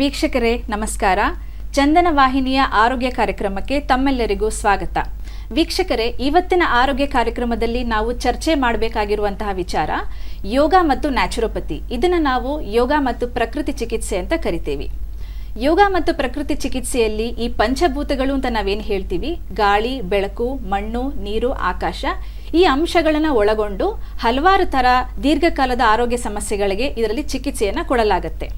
ವೀಕ್ಷಕರೇ, ನಮಸ್ಕಾರ. ಚಂದನ ವಾಹಿನಿಯ ಆರೋಗ್ಯ ಕಾರ್ಯಕ್ರಮಕ್ಕೆ ತಮ್ಮೆಲ್ಲರಿಗೂ ಸ್ವಾಗತ. ವೀಕ್ಷಕರೇ, ಇವತ್ತಿನ ಆರೋಗ್ಯ ಕಾರ್ಯಕ್ರಮದಲ್ಲಿ ನಾವು ಚರ್ಚೆ ಮಾಡಬೇಕಾಗಿರುವಂತಹ ವಿಚಾರ ಯೋಗ ಮತ್ತು ನ್ಯಾಚುರೋಪತಿ. ಇದನ್ನು ನಾವು ಯೋಗ ಮತ್ತು ಪ್ರಕೃತಿ ಚಿಕಿತ್ಸೆ ಅಂತ ಕರಿತೀವಿ. ಯೋಗ ಮತ್ತು ಪ್ರಕೃತಿ ಚಿಕಿತ್ಸೆಯಲ್ಲಿ ಈ ಪಂಚಭೂತಗಳು ಅಂತ ನಾವೇನು ಹೇಳ್ತೀವಿ? ಗಾಳಿ, ಬೆಳಕು, ಮಣ್ಣು, ನೀರು, ಆಕಾಶ ಈ ಅಂಶಗಳನ್ನು ಒಳಗೊಂಡು ಹಲವಾರು ಥರ ದೀರ್ಘಕಾಲದ ಆರೋಗ್ಯ ಸಮಸ್ಯೆಗಳಿಗೆ ಇದರಲ್ಲಿ ಚಿಕಿತ್ಸೆಯನ್ನು ಕೊಡಲಾಗುತ್ತೆ.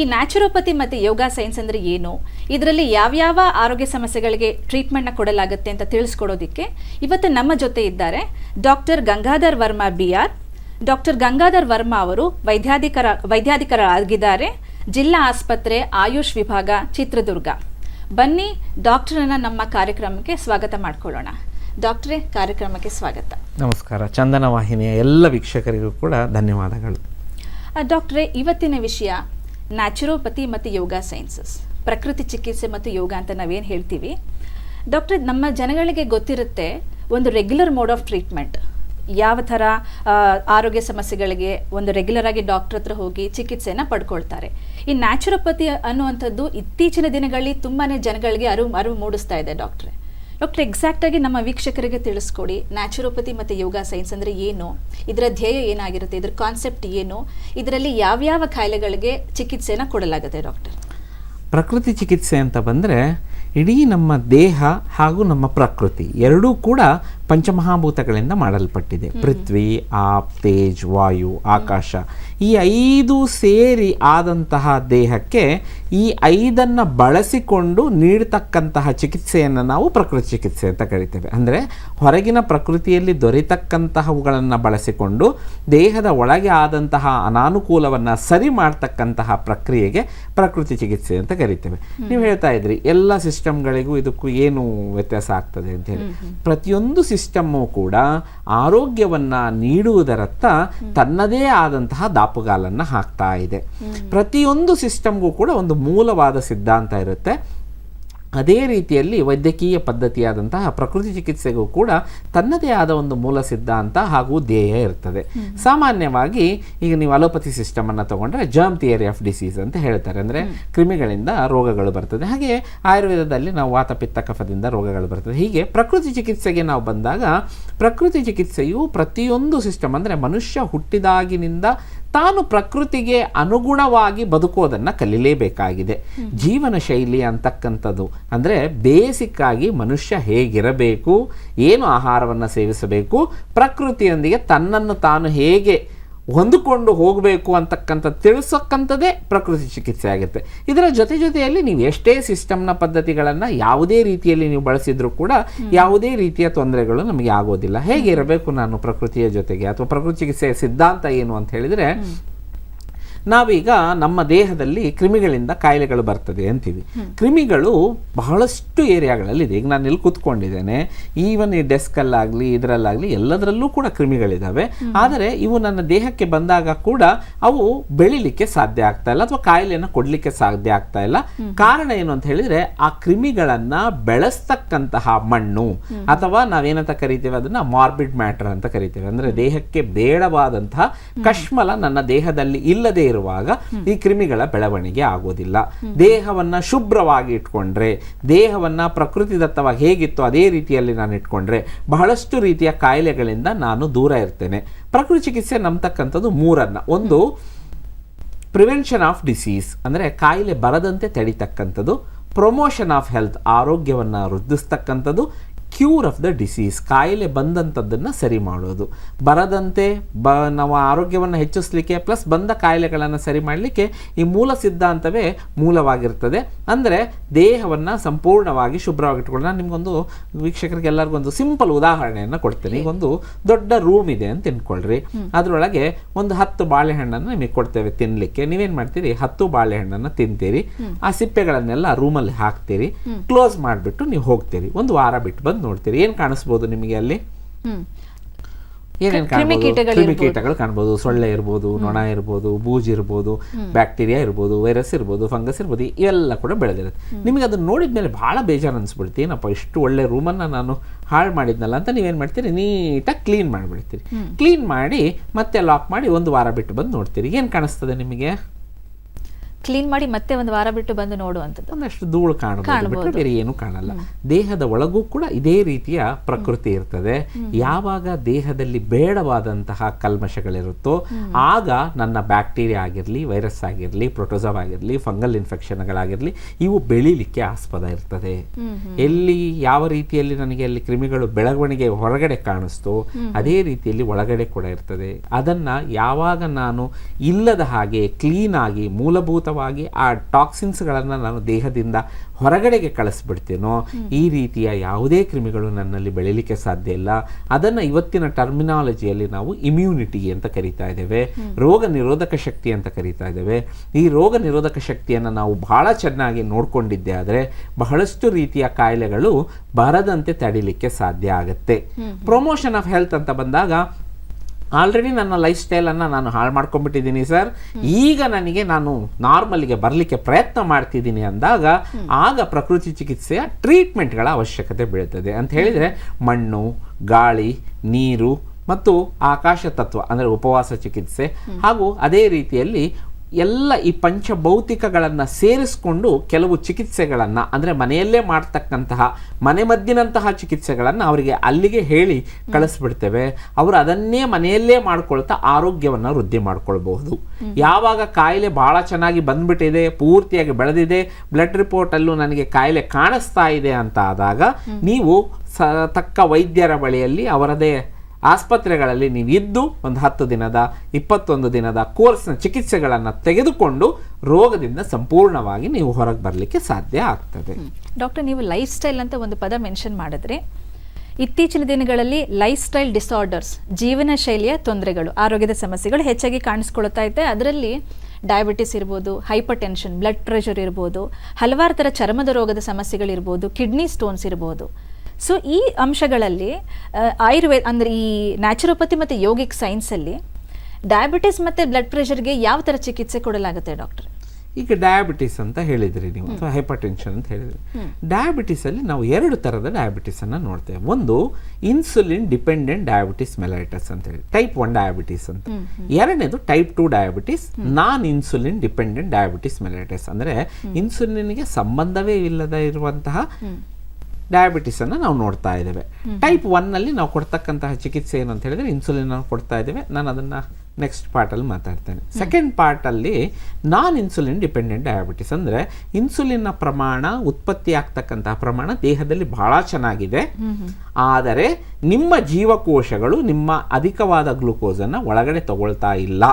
ಈ ನ್ಯಾಚುರೋಪತಿ ಮತ್ತು ಯೋಗ ಸೈನ್ಸ್ ಅಂದರೆ ಏನು? ಇದರಲ್ಲಿ ಯಾವ್ಯಾವ ಆರೋಗ್ಯ ಸಮಸ್ಯೆಗಳಿಗೆ ಟ್ರೀಟ್ಮೆಂಟ್ನ ಕೊಡಲಾಗುತ್ತೆ ಅಂತ ತಿಳಿಸ್ಕೊಡೋದಕ್ಕೆ ಇವತ್ತು ನಮ್ಮ ಜೊತೆ ಇದ್ದಾರೆ doctor Gangadhar Varma B R doctor Gangadhar Varma ಅವರು ವೈದ್ಯಾಧಿಕರ ವೈದ್ಯಾಧಿಕರಾಗಿದ್ದಾರೆ ಜಿಲ್ಲಾ ಆಸ್ಪತ್ರೆ ಆಯುಷ್ ವಿಭಾಗ ಚಿತ್ರದುರ್ಗ. ಬನ್ನಿ ಡಾಕ್ಟರನ್ನ ನಮ್ಮ ಕಾರ್ಯಕ್ರಮಕ್ಕೆ ಸ್ವಾಗತ ಮಾಡಿಕೊಳ್ಳೋಣ. ಡಾಕ್ಟ್ರೇ ಕಾರ್ಯಕ್ರಮಕ್ಕೆ ಸ್ವಾಗತ. ನಮಸ್ಕಾರ. ಚಂದನ ವಾಹಿನಿಯ ಎಲ್ಲ ವೀಕ್ಷಕರಿಗೂ ಕೂಡ ಧನ್ಯವಾದಗಳು. ಡಾಕ್ಟ್ರೇ ಇವತ್ತಿನ ವಿಷಯ ನ್ಯಾಚುರೋಪತಿ ಮತ್ತು ಯೋಗ ಸೈನ್ಸಸ್. ಪ್ರಕೃತಿ ಚಿಕಿತ್ಸೆ ಮತ್ತು ಯೋಗ ಅಂತ ನಾವೇನು ಹೇಳ್ತೀವಿ? ಡಾಕ್ಟ್ರೆ, ನಮ್ಮ ಜನಗಳಿಗೆ ಗೊತ್ತಿರುತ್ತೆ ಒಂದು ರೆಗ್ಯುಲರ್ ಮೋಡ್ ಆಫ್ ಟ್ರೀಟ್ಮೆಂಟ್. ಯಾವ ಥರ ಆರೋಗ್ಯ ಸಮಸ್ಯೆಗಳಿಗೆ ಒಂದು ರೆಗ್ಯುಲರ್ ಆಗಿ ಡಾಕ್ಟರ್ ಹತ್ರ ಹೋಗಿ ಚಿಕಿತ್ಸೆನ ಪಡ್ಕೊಳ್ತಾರೆ. ಈ ನ್ಯಾಚುರೋಪತಿ ಅನ್ನುವಂಥದ್ದು ಇತ್ತೀಚಿನ ದಿನಗಳಲ್ಲಿ ತುಂಬಾ ಜನಗಳಿಗೆ ಅರಿವು ಅರಿವು ಮೂಡಿಸ್ತಾ ಇದೆ ಡಾಕ್ಟ್ರೆ. ಡಾಕ್ಟರ್ ಎಕ್ಸಾಕ್ಟ್ ಆಗಿ ನಮ್ಮ ವೀಕ್ಷಕರಿಗೆ ತಿಳಿಸ್ಕೊಡಿ. ನ್ಯಾಚುರೋಪತಿ ಮತ್ತು ಯೋಗ ಸೈನ್ಸ್ ಅಂದರೆ ಏನು? ಇದರ ಧ್ಯೇಯ ಏನಾಗಿರುತ್ತೆ? ಇದರ ಕಾನ್ಸೆಪ್ಟ್ ಏನು? ಇದರಲ್ಲಿ ಯಾವ್ಯಾವ ಕಾಯಿಲೆಗಳಿಗೆ ಚಿಕಿತ್ಸೆನ ಕೊಡಲಾಗುತ್ತೆ ಡಾಕ್ಟರ್ ಪ್ರಕೃತಿ ಚಿಕಿತ್ಸೆ ಅಂತ ಬಂದರೆ ಇಡೀ ನಮ್ಮ ದೇಹ ಹಾಗೂ ನಮ್ಮ ಪ್ರಕೃತಿ ಎರಡೂ ಕೂಡ ಪಂಚಮಹಾಭೂತಗಳಿಂದ ಮಾಡಲ್ಪಟ್ಟಿದೆ. ಪೃಥ್ವಿ ಆಪ್ ತೇಜ್ ವಾಯು ಆಕಾಶ. ಈ ಐದು ಸೇರಿ ಆದಂತಹ ದೇಹಕ್ಕೆ ಈ ಐದನ್ನು ಬಳಸಿಕೊಂಡು ನೀಡ್ತಕ್ಕಂತಹ ಚಿಕಿತ್ಸೆಯನ್ನು ನಾವು ಪ್ರಕೃತಿ ಚಿಕಿತ್ಸೆ ಅಂತ ಕರಿತೇವೆ. ಅಂದರೆ ಹೊರಗಿನ ಪ್ರಕೃತಿಯಲ್ಲಿ ದೊರೆತಕ್ಕಂತಹವುಗಳನ್ನು ಬಳಸಿಕೊಂಡು ದೇಹದ ಒಳಗೆ ಆದಂತಹ ಅನಾನುಕೂಲವನ್ನು ಸರಿ ಮಾಡ್ತಕ್ಕಂತಹ ಪ್ರಕ್ರಿಯೆಗೆ ಪ್ರಕೃತಿ ಚಿಕಿತ್ಸೆ ಅಂತ ಕರಿತೇವೆ. ನೀವು ಹೇಳ್ತಾ ಇದ್ರಿ ಎಲ್ಲ ಸಿಸ್ಟಮ್ಗಳಿಗೂ ಇದಕ್ಕೂ ಏನು ವ್ಯತ್ಯಾಸ ಆಗ್ತದೆ ಅಂತ ಹೇಳಿ. ಪ್ರತಿಯೊಂದು ಸಿಸ್ಟಮ್ಮು ಕೂಡ ಆರೋಗ್ಯವನ್ನು ನೀಡುವುದರತ್ತ ತನ್ನದೇ ಆದಂತಹ ದಾಪುಗಾಲನ್ನು ಹಾಕ್ತಾ ಇದೆ. ಪ್ರತಿಯೊಂದು ಸಿಸ್ಟಮ್ಗೂ ಕೂಡ ಒಂದು ಮೂಲವಾದ ಸಿದ್ಧಾಂತ ಇರುತ್ತೆ. ಅದೇ ರೀತಿಯಲ್ಲಿ ವೈದ್ಯಕೀಯ ಪದ್ಧತಿಯಾದಂತಹ ಪ್ರಕೃತಿ ಚಿಕಿತ್ಸೆಗೂ ಕೂಡ ತನ್ನದೇ ಆದ ಒಂದು ಮೂಲ ಸಿದ್ಧಾಂತ ಹಾಗೂ ಧ್ಯೇಯ ಇರ್ತದೆ. ಸಾಮಾನ್ಯವಾಗಿ ಈಗ ನೀವು ಅಲೋಪತಿ ಸಿಸ್ಟಮ್ ಅನ್ನ ತಗೊಂಡ್ರೆ ಜರ್ಮ್ ಥಿಯರಿ ಆಫ್ ಡಿಸೀಸ್ ಅಂತ ಹೇಳ್ತಾರೆ. ಅಂದ್ರೆ ಕ್ರಿಮಿಗಳಿಂದ ರೋಗಗಳು ಬರ್ತದೆ. ಹಾಗೆ ಆಯುರ್ವೇದದಲ್ಲಿ ನಾವು ವಾತಪಿತ್ತ ಕಫದಿಂದ ರೋಗಗಳು ಬರ್ತದೆ. ಹೀಗೆ ಪ್ರಕೃತಿ ಚಿಕಿತ್ಸೆಗೆ ನಾವು ಬಂದಾಗ ಪ್ರಕೃತಿ ಚಿಕಿತ್ಸೆಯು ಪ್ರತಿಯೊಂದು ಸಿಸ್ಟಮ್ ಅಂದ್ರೆ ಮನುಷ್ಯ ಹುಟ್ಟಿದಾಗಿನಿಂದ ತಾನು ಪ್ರಕೃತಿಗೆ ಅನುಗುಣವಾಗಿ ಬದುಕೋದನ್ನು ಕಲಿಲೇಬೇಕಾಗಿದೆ. ಜೀವನ ಶೈಲಿ ಅಂತಕ್ಕಂಥದ್ದು. ಅಂದರೆ ಆಗಿ ಮನುಷ್ಯ ಹೇಗಿರಬೇಕು, ಏನು ಆಹಾರವನ್ನು ಸೇವಿಸಬೇಕು, ಪ್ರಕೃತಿಯೊಂದಿಗೆ ತನ್ನನ್ನು ತಾನು ಹೇಗೆ ಹೊಂದಿಕೊಂಡು ಹೋಗಬೇಕು ಅಂತಕ್ಕಂಥ ತಿಳಿಸಕ್ಕಂಥದ್ದೇ ಪ್ರಕೃತಿ ಚಿಕಿತ್ಸೆ ಆಗುತ್ತೆ. ಇದರ ಜೊತೆ ಜೊತೆಯಲ್ಲಿ ನೀವು ಎಷ್ಟೇ ಸಿಸ್ಟಮ್ನ ಪದ್ಧತಿಗಳನ್ನು ಯಾವುದೇ ರೀತಿಯಲ್ಲಿ ನೀವು ಬಳಸಿದ್ರೂ ಕೂಡ ಯಾವುದೇ ರೀತಿಯ ತೊಂದರೆಗಳು ನಮಗೆ ಆಗೋದಿಲ್ಲ. ಹೇಗೆ ಇರಬೇಕು ನಾನು ಪ್ರಕೃತಿಯ ಜೊತೆಗೆ? ಅಥವಾ ಪ್ರಕೃತಿ ಚಿಕಿತ್ಸೆಯ ಸಿದ್ಧಾಂತ ಏನು ಅಂತ ಹೇಳಿದರೆ ನಾವೀಗ ನಮ್ಮ ದೇಹದಲ್ಲಿ ಕ್ರಿಮಿಗಳಿಂದ ಕಾಯಿಲೆಗಳು ಬರ್ತದೆ ಅಂತೀವಿ. ಕ್ರಿಮಿಗಳು ಬಹಳಷ್ಟು ಏರಿಯಾಗಳಲ್ಲಿದೆ. ಈಗ ನಾನು ಇಲ್ಲಿ ಕೂತ್ಕೊಂಡಿದ್ದೇನೆ. ಈವನ್ ಈ ಡೆಸ್ಕಲ್ಲಾಗಲಿ ಇದರಲ್ಲಾಗಲಿ ಎಲ್ಲದರಲ್ಲೂ ಕೂಡ ಕ್ರಿಮಿಗಳಿದ್ದಾವೆ ಆದರೆ ಇವು ನನ್ನ ದೇಹಕ್ಕೆ ಬಂದಾಗ ಕೂಡ ಅವು ಬೆಳಿಲಿಕ್ಕೆ ಸಾಧ್ಯ ಆಗ್ತಾ ಇಲ್ಲ ಅಥವಾ ಕಾಯಿಲೆಯನ್ನು ಕೊಡಲಿಕ್ಕೆ ಸಾಧ್ಯ ಆಗ್ತಾ ಇಲ್ಲ. ಕಾರಣ ಏನು ಅಂತ ಹೇಳಿದ್ರೆ ಆ ಕ್ರಿಮಿಗಳನ್ನು ಬೆಳೆಸ್ತಕ್ಕಂತಹ ಮಣ್ಣು ಅಥವಾ ನಾವೇನಂತ ಕರಿತೇವೆ ಅದನ್ನ ಮಾರ್ಬಿಡ್ ಮ್ಯಾಟರ್ ಅಂತ ಕರಿತೇವೆ. ಅಂದ್ರೆ ದೇಹಕ್ಕೆ ಬೇಡವಾದಂತಹ ಕಶ್ಮಲ ನನ್ನ ದೇಹದಲ್ಲಿ ಇಲ್ಲದೆ ಇರುವಾಗ ಈ ಕ್ರಿಮಿಗಳ ಬೆಳವಣಿಗೆ ಆಗೋದಿಲ್ಲ ದೇಹವನ್ನ ಶುಭ್ರವಾಗಿ ಇಟ್ಕೊಂಡ್ರೆ, ದೇಹವನ್ನ ಪ್ರಕೃತಿ ದತ್ತವಾಗಿ ಹೇಗಿತ್ತು ಅದೇ ರೀತಿಯಲ್ಲಿ ನಾನು ಇಟ್ಕೊಂಡ್ರೆ ಬಹಳಷ್ಟು ರೀತಿಯ ಕಾಯಿಲೆಗಳಿಂದ ನಾನು ದೂರ ಇರ್ತೇನೆ. ಪ್ರಕೃತಿ ಚಿಕಿತ್ಸೆ ನಂಬತಕ್ಕಂಥದ್ದು ಮೂರನ್ನ. ಒಂದು ಪ್ರಿವೆನ್ಷನ್ ಆಫ್ ಡಿಸೀಸ್ ಅಂದರೆ ಕಾಯಿಲೆ ಬರದಂತೆ ತಡಿತಕ್ಕಂಥದ್ದು. ಪ್ರೊಮೋಷನ್ ಆಫ್ ಹೆಲ್ತ್ ಆರೋಗ್ಯವನ್ನು ವೃದ್ಧಿಸ್ತಕ್ಕಂಥದ್ದು. ಕ್ಯೂರ್ ಆಫ್ ದ ಡಿಸೀಸ್ ಕಾಯಿಲೆ ಬಂದಂಥದ್ದನ್ನು ಸರಿ ಮಾಡೋದು. ಬರದಂತೆ ಬ ನಾವು ಆರೋಗ್ಯವನ್ನು ಹೆಚ್ಚಿಸಲಿಕ್ಕೆ ಪ್ಲಸ್ ಬಂದ ಕಾಯಿಲೆಗಳನ್ನು ಸರಿ ಮಾಡಲಿಕ್ಕೆ ಈ ಮೂಲ ಸಿದ್ಧಾಂತವೇ ಮೂಲವಾಗಿರ್ತದೆ. ಅಂದರೆ ದೇಹವನ್ನು ಸಂಪೂರ್ಣವಾಗಿ ಶುಭ್ರವಾಗಿಟ್ಕೊಳ್ಳಿ ನಾನು ನಿಮಗೊಂದು ವೀಕ್ಷಕರಿಗೆ ಎಲ್ಲರಿಗೂ ಒಂದು ಸಿಂಪಲ್ ಉದಾಹರಣೆಯನ್ನು ಕೊಡ್ತೇನೆ. ಈಗ ಒಂದು ದೊಡ್ಡ ರೂಮ್ ಇದೆ ಅಂತ ತಿನ್ಕೊಳ್ರಿ. ಅದರೊಳಗೆ ಒಂದು ಹತ್ತು ಬಾಳೆಹಣ್ಣನ್ನು ನಿಮಗೆ ಕೊಡ್ತೇವೆ ತಿನ್ನಲಿಕ್ಕೆ ನೀವೇನು ಮಾಡ್ತೀರಿ? ಹತ್ತು ಬಾಳೆಹಣ್ಣನ್ನು ತಿಂತೀರಿ. ಆ ಸಿಪ್ಪೆಗಳನ್ನೆಲ್ಲ ರೂಮಲ್ಲಿ ಹಾಕ್ತೀರಿ. ಕ್ಲೋಸ್ ಮಾಡಿಬಿಟ್ಟು ನೀವು ಹೋಗ್ತೀರಿ. ಒಂದು ವಾರ ಬಿಟ್ಟು ಬಂದು ನೋಡ್ತೀರಿ. ಏನು ಕಾಣಿಸ್ಬೋದು ನಿಮಗೆ ಅಲ್ಲಿ? ಏನೇನು ಕಾಣ್ಬೋದು? ಕ್ರಿಮಿಕೀಟಗಳು ಕಾಣ್ಬೋದು. ಸೊಳ್ಳೆ ಇರ್ಬೋದು ನೊಣ ಇರ್ಬೋದು ಬೂಜ್ ಇರ್ಬೋದು ಬ್ಯಾಕ್ಟೀರಿಯಾ ಇರ್ಬೋದು ವೈರಸ್ ಇರ್ಬೋದು ಫಂಗಸ್ ಇರ್ಬೋದು ಇವೆಲ್ಲ ಕೂಡ ಬೆಳೆದಿರುತ್ತೆ. ನಿಮಗೆ ಅದನ್ನ ನೋಡಿದ ಮೇಲೆ ಭಾಳ ಬೇಜಾರು ಅನಿಸ್ಬಿಡ್ತಿ. ಏನಪ್ಪ ಇಷ್ಟು ಒಳ್ಳೆ ರೂಮನ್ನ ನಾನು ಹಾಳು ಮಾಡಿದ್ನಲ್ಲ ಅಂತ ನೀವೇನು ಮಾಡ್ತೀರಿ? ನೀಟಾಗಿ ಕ್ಲೀನ್ ಮಾಡಿಬಿಡ್ತೀರಿ. ಕ್ಲೀನ್ ಮಾಡಿ ಮತ್ತೆ ಲಾಕ್ ಮಾಡಿ ಒಂದು ವಾರ ಬಿಟ್ಟು ಬಂದು ನೋಡ್ತೀರಿ. ಏನು ಕಾಣಿಸ್ತದೆ ನಿಮಗೆ? ಕ್ಲೀನ್ ಮಾಡಿ ಮತ್ತೆ ಒಂದು ವಾರ ಬಿಟ್ಟು ಬಂದು ನೋಡುವಂಥದ್ದು. ಒಂದಷ್ಟು ಧೂಳು ಕಾಣಬಹುದು. ಬೇರೆ ಏನು ಕಾಣಲ್ಲ. ದೇಹದ ಒಳಗೂ ಕೂಡ ಇದೇ ರೀತಿಯ ಪ್ರಕೃತಿ ಇರ್ತದೆ. ಯಾವಾಗ ದೇಹದಲ್ಲಿ ಬೇಡವಾದಂತಹ ಕಲ್ಮಶಗಳಿರುತ್ತೋ ಆಗ ನನ್ನ ಬ್ಯಾಕ್ಟೀರಿಯಾ ಆಗಿರಲಿ ವೈರಸ್ ಆಗಿರಲಿ ಪ್ರೋಟೋಸಮ್ ಆಗಿರಲಿ ಫಂಗಲ್ ಇನ್ಫೆಕ್ಷನ್ಗಳಾಗಿರಲಿ ಇವು ಬೆಳೀಲಿಕ್ಕೆ ಆಸ್ಪದ ಇರ್ತದೆ. ಎಲ್ಲಿ ಯಾವ ರೀತಿಯಲ್ಲಿ ನನಗೆ ಅಲ್ಲಿ ಕ್ರಿಮಿಗಳು ಬೆಳವಣಿಗೆ ಹೊರಗಡೆ ಕಾಣಿಸ್ತೋ ಅದೇ ರೀತಿಯಲ್ಲಿ ಒಳಗಡೆ ಕೂಡ ಇರ್ತದೆ. ಅದನ್ನ ಯಾವಾಗ ನಾನು ಇಲ್ಲದ ಹಾಗೆ ಕ್ಲೀನ್ ಆಗಿ ಮೂಲಭೂತವಾಗಿ ಆ ಟಾಕ್ಸಿನ್ಸ್ಗಳನ್ನು ನಾನು ದೇಹದಿಂದ ಹೊರಗಡೆಗೆ ಕಳಿಸ್ಬಿಡ್ತೇನೋ ಈ ರೀತಿಯ ಯಾವುದೇ ಕ್ರಿಮಿಗಳು ನನ್ನಲ್ಲಿ ಬೆಳೀಲಿಕ್ಕೆ ಸಾಧ್ಯ ಇಲ್ಲ. ಅದನ್ನು ಇವತ್ತಿನ ಟರ್ಮಿನಾಲಜಿಯಲ್ಲಿ ನಾವು ಇಮ್ಯುನಿಟಿ ಅಂತ ಕರಿತಾ ಇದ್ದೇವೆ ರೋಗ ನಿರೋಧಕ ಶಕ್ತಿ ಅಂತ ಕರಿತಾ ಇದ್ದೇವೆ. ಈ ರೋಗ ನಿರೋಧಕ ಶಕ್ತಿಯನ್ನು ನಾವು ಬಹಳ ಚೆನ್ನಾಗಿ ನೋಡಿಕೊಂಡಿದ್ದೆ ಆದರೆ ಬಹಳಷ್ಟು ರೀತಿಯ ಕಾಯಿಲೆಗಳು ಬರದಂತೆ ತಡಿಲಿಕ್ಕೆ ಸಾಧ್ಯ ಆಗುತ್ತೆ. ಪ್ರಮೋಷನ್ ಆಫ್ ಹೆಲ್ತ್ ಅಂತ ಬಂದಾಗ ಆಲ್ರೆಡಿ ನನ್ನ ಲೈಫ್ ಸ್ಟೈಲನ್ನು ನಾನು ಹಾಳು ಮಾಡ್ಕೊಂಡ್ಬಿಟ್ಟಿದ್ದೀನಿ ಸರ್ ಈಗ ನನಗೆ ನಾನು ನಾರ್ಮಲ್ಗೆ ಬರಲಿಕ್ಕೆ ಪ್ರಯತ್ನ ಮಾಡ್ತಿದ್ದೀನಿ ಅಂದಾಗ ಆಗ ಪ್ರಕೃತಿ ಚಿಕಿತ್ಸೆಯ ಟ್ರೀಟ್ಮೆಂಟ್ಗಳ ಅವಶ್ಯಕತೆ ಬೀಳ್ತದೆ. ಅಂತ ಹೇಳಿದರೆ ಮಣ್ಣು ಗಾಳಿ ನೀರು ಮತ್ತು ಆಕಾಶ ತತ್ವ ಅಂದರೆ ಉಪವಾಸ ಚಿಕಿತ್ಸೆ ಹಾಗೂ ಅದೇ ರೀತಿಯಲ್ಲಿ ಎಲ್ಲ ಈ ಪಂಚಭೌತಿಕಗಳನ್ನು ಸೇರಿಸ್ಕೊಂಡು ಕೆಲವು ಚಿಕಿತ್ಸೆಗಳನ್ನು ಅಂದರೆ ಮನೆಯಲ್ಲೇ ಮಾಡ್ತಕ್ಕಂತಹ ಮನೆಮದ್ದಿನಂತಹ ಚಿಕಿತ್ಸೆಗಳನ್ನು ಅವರಿಗೆ ಅಲ್ಲಿಗೆ ಹೇಳಿ ಕಳಿಸ್ಬಿಡ್ತೇವೆ. ಅವರು ಅದನ್ನೇ ಮನೆಯಲ್ಲೇ ಮಾಡ್ಕೊಳ್ತಾ ಆರೋಗ್ಯವನ್ನು ವೃದ್ಧಿ ಮಾಡ್ಕೊಳ್ಬಹುದು. ಯಾವಾಗ ಕಾಯಿಲೆ ಭಾಳ ಚೆನ್ನಾಗಿ ಬಂದ್ಬಿಟ್ಟಿದೆ ಪೂರ್ತಿಯಾಗಿ ಬೆಳೆದಿದೆ ಬ್ಲಡ್ ರಿಪೋರ್ಟಲ್ಲೂ ನನಗೆ ಕಾಯಿಲೆ ಕಾಣಿಸ್ತಾ ಇದೆ ಅಂತ ಆದಾಗ ನೀವು ಸ ತಕ್ಕ ವೈದ್ಯರ ಬಳಿಯಲ್ಲಿ ಅವರದೇ ಆಸ್ಪತ್ರೆಗಳಲ್ಲಿ ನೀವು ಇದ್ದು ಒಂದು ಹತ್ತು ದಿನದ, ಇಪ್ಪತ್ತೊಂದು ದಿನದ ಕೋರ್ಸ್ನ ಚಿಕಿತ್ಸೆಗಳನ್ನು ತೆಗೆದುಕೊಂಡು ರೋಗದಿಂದ ಸಂಪೂರ್ಣವಾಗಿ ನೀವು ಹೊರಗೆ ಬರಲಿಕ್ಕೆ ಸಾಧ್ಯ ಆಗ್ತದೆ. ಡಾಕ್ಟರ್, ನೀವು ಲೈಫ್ ಸ್ಟೈಲ್ ಅಂತ ಒಂದು ಪದ ಮೆನ್ಷನ್ ಮಾಡಿದ್ರೆ, ಇತ್ತೀಚಿನ ದಿನಗಳಲ್ಲಿ ಲೈಫ್ ಸ್ಟೈಲ್ ಡಿಸಾರ್ಡರ್ಸ್, ಜೀವನ ಶೈಲಿಯ ತೊಂದರೆಗಳು, ಆರೋಗ್ಯದ ಸಮಸ್ಯೆಗಳು ಹೆಚ್ಚಾಗಿ ಕಾಣಿಸ್ಕೊಳ್ತಾ ಇದೆ. ಅದರಲ್ಲಿ ಡಯಾಬಿಟಿಸ್ ಇರ್ಬೋದು ಹೈಪರ್ ಟೆನ್ಷನ್ ಬ್ಲಡ್ ಪ್ರೆಷರ್ ಇರ್ಬೋದು, ಹಲವಾರು ಥರ ಚರ್ಮದ ರೋಗದ ಸಮಸ್ಯೆಗಳಿರ್ಬೋದು, ಕಿಡ್ನಿ ಸ್ಟೋನ್ಸ್ ಇರ್ಬೋದು. ಸೊ ಈ ಅಂಶಗಳಲ್ಲಿ ಆಯುರ್ವೇದ ಅಂದರೆ ಈ ನ್ಯಾಚುರೋಪತಿ ಮತ್ತು ಯೋಗಿಕ್ ಸೈನ್ಸಲ್ಲಿ ಡಯಾಬಿಟಿಸ್ ಮತ್ತು ಬ್ಲಡ್ ಪ್ರೆಷರ್ಗೆ ಯಾವ ಥರ ಚಿಕಿತ್ಸೆ ಕೊಡಲಾಗುತ್ತೆ ಡಾಕ್ಟರ್ ಈಗ ಡಯಾಬಿಟಿಸ್ ಅಂತ ಹೇಳಿದ್ರಿ ನೀವು ಅಥವಾ ಹೈಪರ್ಟೆನ್ಷನ್ ಅಂತ ಹೇಳಿದ್ರಿ. ಡಯಾಬಿಟಿಸ್ ಅಲ್ಲಿ ನಾವು ಎರಡು ತರದ ಡಯಾಬಿಟಿಸ್ ಅನ್ನ ನೋಡ್ತೇವೆ. ಒಂದು ಇನ್ಸುಲಿನ್ ಡಿಪೆಂಡೆಂಟ್ ಡಯಾಬಿಟಿಸ್ ಮೆಲೈಟಸ್ ಅಂತ ಹೇಳಿ. ಟೈಪ್ ಒನ್ ಡಯಾಬಿಟಿಸ್ ಅಂತ. ಎರಡನೇದು type two diabetes non insulin dependent diabetes mellitus ಅಂದ್ರೆ ಇನ್ಸುಲಿನ್ಗೆ ಸಂಬಂಧವೇ ಇಲ್ಲದ ಇರುವಂತಹ ಡಯಾಬಿಟಿಸ್ ಅನ್ನು ನಾವು ನೋಡ್ತಾ ಇದ್ದೇವೆ. ಟೈಪ್ ಒನ್ನಲ್ಲಿ ನಾವು ಕೊಡ್ತಕ್ಕಂತಹ ಚಿಕಿತ್ಸೆ ಏನು ಅಂತ ಹೇಳಿದ್ರೆ ಇನ್ಸುಲಿನ್ ಅನ್ನು ಕೊಡ್ತಾ ಇದ್ದೇವೆ. ನಾನು ಅದನ್ನ ನೆಕ್ಸ್ಟ್ ಪಾರ್ಟಲ್ಲಿ ಮಾತಾಡ್ತೇನೆ. ಸೆಕೆಂಡ್ ಪಾರ್ಟಲ್ಲಿ ನಾನ್ ಇನ್ಸುಲಿನ್ ಡಿಪೆಂಡೆಂಟ್ ಡಯಾಬಿಟಿಸ್ ಅಂದರೆ ಇನ್ಸುಲಿನ್ನ ಪ್ರಮಾಣ ಉತ್ಪತ್ತಿ ಆಗ್ತಕ್ಕಂತಹ ಪ್ರಮಾಣ ದೇಹದಲ್ಲಿ ಬಹಳ ಚೆನ್ನಾಗಿದೆ. ಆದರೆ ನಿಮ್ಮ ಜೀವಕೋಶಗಳು ನಿಮ್ಮ ಅಧಿಕವಾದ ಗ್ಲುಕೋಸನ್ನು ಒಳಗಡೆ ತಗೊಳ್ತಾ ಇಲ್ಲ.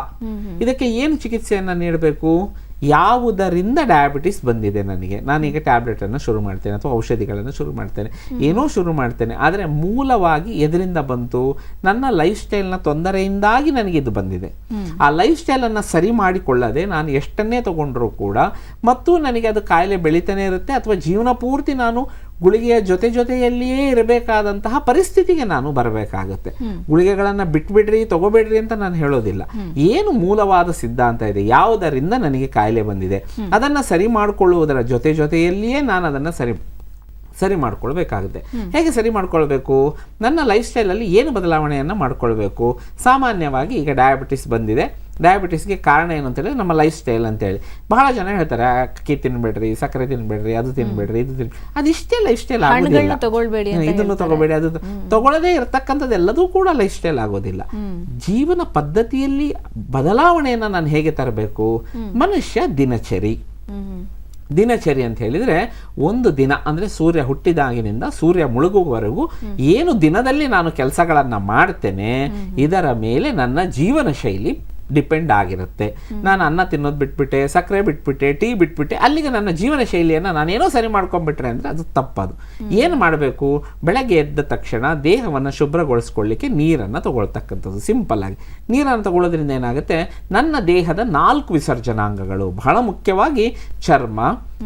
ಇದಕ್ಕೆ ಏನು ಚಿಕಿತ್ಸೆಯನ್ನು ನೀಡಬೇಕು? ಯಾವುದರಿಂದ ಡಯಾಬಿಟಿಸ್ ಬಂದಿದೆ ನನಗೆ? ನಾನೀಗ ಟ್ಯಾಬ್ಲೆಟನ್ನು ಶುರು ಮಾಡ್ತೇನೆ ಅಥವಾ ಔಷಧಿಗಳನ್ನು ಶುರು ಮಾಡ್ತೇನೆ. ಏನೋ ಶುರು ಮಾಡ್ತೇನೆ. ಆದರೆ ಮೂಲವಾಗಿ ಎದರಿಂದ ಬಂತು? ನನ್ನ ಲೈಫ್ ಸ್ಟೈಲ್ನ ತೊಂದರೆಯಿಂದಾಗಿ ನನಗೆ ಇದು ಬಂದಿದೆ. ಆ ಲೈಫ್ ಸ್ಟೈಲನ್ನು ಸರಿ ಮಾಡಿಕೊಳ್ಳದೆ ನಾನು ಎಷ್ಟನ್ನೇ ತಗೊಂಡ್ರೂ ಕೂಡ ಮತ್ತು ನನಗೆ ಅದು ಕಾಯಿಲೆ ಬೆಳೀತಾನೆ ಇರುತ್ತೆ ಅಥವಾ ಜೀವನ ಪೂರ್ತಿ ನಾನು ಗುಳಿಗೆಯ ಜೊತೆ ಜೊತೆಯಲ್ಲಿಯೇ ಇರಬೇಕಾದಂತಹ ಪರಿಸ್ಥಿತಿಗೆ ನಾನು ಬರಬೇಕಾಗುತ್ತೆ. ಗುಳಿಗೆಗಳನ್ನು ಬಿಟ್ಬಿಡ್ರಿ ತಗೋಬೇಡ್ರಿ ಅಂತ ನಾನು ಹೇಳೋದಿಲ್ಲ. ಏನು ಮೂಲವಾದ ಸಿದ್ಧಾಂತ ಇದೆ? ಯಾವುದರಿಂದ ನನಗೆ ಕಾಯಿಲೆ ಬಂದಿದೆ? ಅದನ್ನ ಸರಿ ಮಾಡಿಕೊಳ್ಳುವುದರ ಜೊತೆ ಜೊತೆಯಲ್ಲಿಯೇ ನಾನು ಅದನ್ನ ಸರಿ ಸರಿ ಮಾಡ್ಕೊಳ್ಬೇಕಾಗುತ್ತೆ. ಹೇಗೆ ಸರಿ ಮಾಡ್ಕೊಳ್ಬೇಕು? ನನ್ನ ಲೈಫ್ ಸ್ಟೈಲಲ್ಲಿ ಏನು ಬದಲಾವಣೆಯನ್ನು ಮಾಡ್ಕೊಳ್ಬೇಕು? ಸಾಮಾನ್ಯವಾಗಿ ಈಗ ಡಯಾಬಿಟಿಸ್ ಬಂದಿದೆ. ಡಯಾಬಿಟಿಸ್ಗೆ ಕಾರಣ ಏನು ಅಂತ ಹೇಳಿದ್ರೆ ನಮ್ಮ ಲೈಫ್ ಸ್ಟೈಲ್ ಅಂತೇಳಿ. ಬಹಳ ಜನ ಹೇಳ್ತಾರೆ ಅಕ್ಕಿ ತಿನ್ಬೇಡ್ರಿ ಸಕ್ಕರೆ ತಿನ್ಬೇಡ್ರಿ ಅದು ತಿನ್ಬೇಡ್ರಿ ಇದು ತಿನ್ ಅದಿಷ್ಟೇ ಲೈಫ್ ಸ್ಟೈಲ್ ಆಗೋದಿಲ್ಲ. ಅಂತ ಇದನ್ನು ತಗೋಬೇಡಿ ಅದು ತಗೊಳ್ಳದೇ ಇರತಕ್ಕಂಥದ್ದು ಎಲ್ಲದೂ ಕೂಡ ಲೈಫ್ ಸ್ಟೈಲ್ ಆಗೋದಿಲ್ಲ. ಜೀವನ ಪದ್ಧತಿಯಲ್ಲಿ ಬದಲಾವಣೆಯನ್ನು ನಾನು ಹೇಗೆ ತರಬೇಕು? ಮನುಷ್ಯ ದಿನಚರಿ. ದಿನಚರಿ ಅಂತ ಹೇಳಿದ್ರೆ ಒಂದು ದಿನ ಅಂದ್ರೆ ಸೂರ್ಯ ಹುಟ್ಟಿದಾಗಿನಿಂದ ಸೂರ್ಯ ಮುಳುಗುವವರೆಗೂ ಏನು ದಿನದಲ್ಲಿ ನಾನು ಕೆಲಸಗಳನ್ನು ಮಾಡ್ತೇನೆ ಇದರ ಮೇಲೆ ನನ್ನ ಜೀವನ ಶೈಲಿ ಡಿಪೆಂಡ್ ಆಗಿರುತ್ತೆ. ನಾನು ಅನ್ನ ತಿನ್ನೋದು ಬಿಟ್ಬಿಟ್ಟೆ ಸಕ್ಕರೆ ಬಿಟ್ಬಿಟ್ಟೆ ಟೀ ಬಿಟ್ಬಿಟ್ಟೆ ಅಲ್ಲಿಗೆ ನನ್ನ ಜೀವನ ಶೈಲಿಯನ್ನು ನಾನೇನೋ ಸರಿ ಮಾಡ್ಕೊಂಡ್ಬಿಟ್ರೆ ಅಂದರೆ ಅದು ತಪ್ಪದು. ಏನು ಮಾಡಬೇಕು? ಬೆಳಗ್ಗೆ ಎದ್ದ ತಕ್ಷಣ ದೇಹವನ್ನು ಶುಭ್ರಗೊಳಿಸ್ಕೊಳ್ಳಿಕ್ಕೆ ನೀರನ್ನು ತಗೊಳ್ತಕ್ಕಂಥದ್ದು ಸಿಂಪಲ್ ಆಗಿ. ನೀರನ್ನು ತಗೊಳ್ಳೋದ್ರಿಂದ ಏನಾಗುತ್ತೆ? ನನ್ನ ದೇಹದ ನಾಲ್ಕು ವಿಸರ್ಜನಾಂಗಗಳು ಬಹಳ ಮುಖ್ಯವಾಗಿ ಚರ್ಮ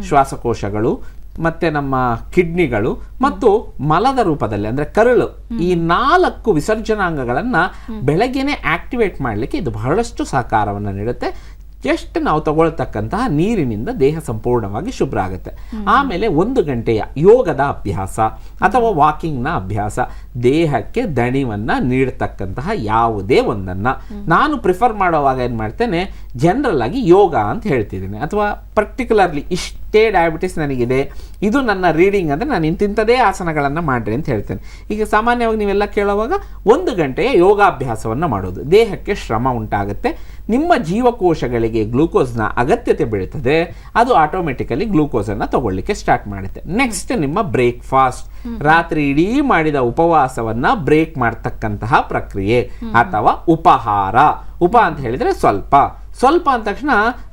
ಶ್ವಾಸಕೋಶಗಳು ಮತ್ತೆ ನಮ್ಮ ಕಿಡ್ನಿಗಳು ಮತ್ತು ಮಲದ ರೂಪದಲ್ಲಿ ಅಂದ್ರೆ ಕರಳು ಈ ನಾಲ್ಕು ವಿಸರ್ಜನಾಂಗಗಳನ್ನ ಬೆಳಗ್ಗೆನೆ ಆಕ್ಟಿವೇಟ್ ಮಾಡಲಿಕ್ಕೆ ಇದು ಬಹಳಷ್ಟು ಸಹಕಾರವನ್ನು ನೀಡುತ್ತೆ. ಎಷ್ಟು ನಾವು ತಗೊಳ್ತಕ್ಕಂತಹ ನೀರಿನಿಂದ ದೇಹ ಸಂಪೂರ್ಣವಾಗಿ ಶುಭ್ರ ಆಗುತ್ತೆ. ಆಮೇಲೆ ಒಂದು ಗಂಟೆಯ ಯೋಗದ ಅಭ್ಯಾಸ ಅಥವಾ ವಾಕಿಂಗ್ನ ಅಭ್ಯಾಸ. ದೇಹಕ್ಕೆ ದಣಿವನ್ನು ನೀಡತಕ್ಕಂತಹ ಯಾವುದೇ ಒಂದನ್ನ. ನಾನು ಪ್ರಿಫರ್ ಮಾಡುವಾಗ ಏನು ಮಾಡ್ತೇನೆ ಜನರಲ್ ಆಗಿ ಯೋಗ ಅಂತ ಹೇಳ್ತಿದ್ದೀನಿ. ಅಥವಾ ಪರ್ಟಿಕ್ಯುಲರ್ಲಿ ಇಷ್ಟೇ ಡಯಾಬಿಟಿಸ್ ನನಗಿದೆ, ಇದು ನನ್ನ ರೀಡಿಂಗ್ ಅಂದರೆ ನಾನು ಇಂತಿಂಥದೇ ಆಸನಗಳನ್ನು ಮಾಡಿರಿ ಅಂತ ಹೇಳ್ತೇನೆ. ಈಗ ಸಾಮಾನ್ಯವಾಗಿ ನೀವೆಲ್ಲ ಕೇಳುವಾಗ ಒಂದು ಗಂಟೆಯ ಯೋಗಾಭ್ಯಾಸವನ್ನು ಮಾಡೋದು. ದೇಹಕ್ಕೆ ಶ್ರಮ ಉಂಟಾಗುತ್ತೆ, ನಿಮ್ಮ ಜೀವಕೋಶಗಳಿಗೆ ಗ್ಲೂಕೋಸ್ನ ಅಗತ್ಯತೆ ಬೀಳ್ತದೆ, ಅದು ಆಟೋಮೆಟಿಕಲಿ ಗ್ಲೂಕೋಸನ್ನು ತಗೊಳ್ಳಿಕ್ಕೆ ಸ್ಟಾರ್ಟ್ ಮಾಡುತ್ತೆ. ನೆಕ್ಸ್ಟ್ ನಿಮ್ಮ ಬ್ರೇಕ್ಫಾಸ್ಟ್ ರಾತ್ರಿ ಇಡೀ ಮಾಡಿದ ಉಪವಾಸವನ್ನ ಬ್ರೇಕ್ ಮಾಡ್ತಕ್ಕಂತಹ ಪ್ರಕ್ರಿಯೆ ಅಥವಾ ಉಪಹಾರ. ಉಪ ಅಂತ ಹೇಳಿದ್ರೆ ಸ್ವಲ್ಪ. ಸ್ವಲ್ಪ ಅಂದ ತಕ್ಷಣ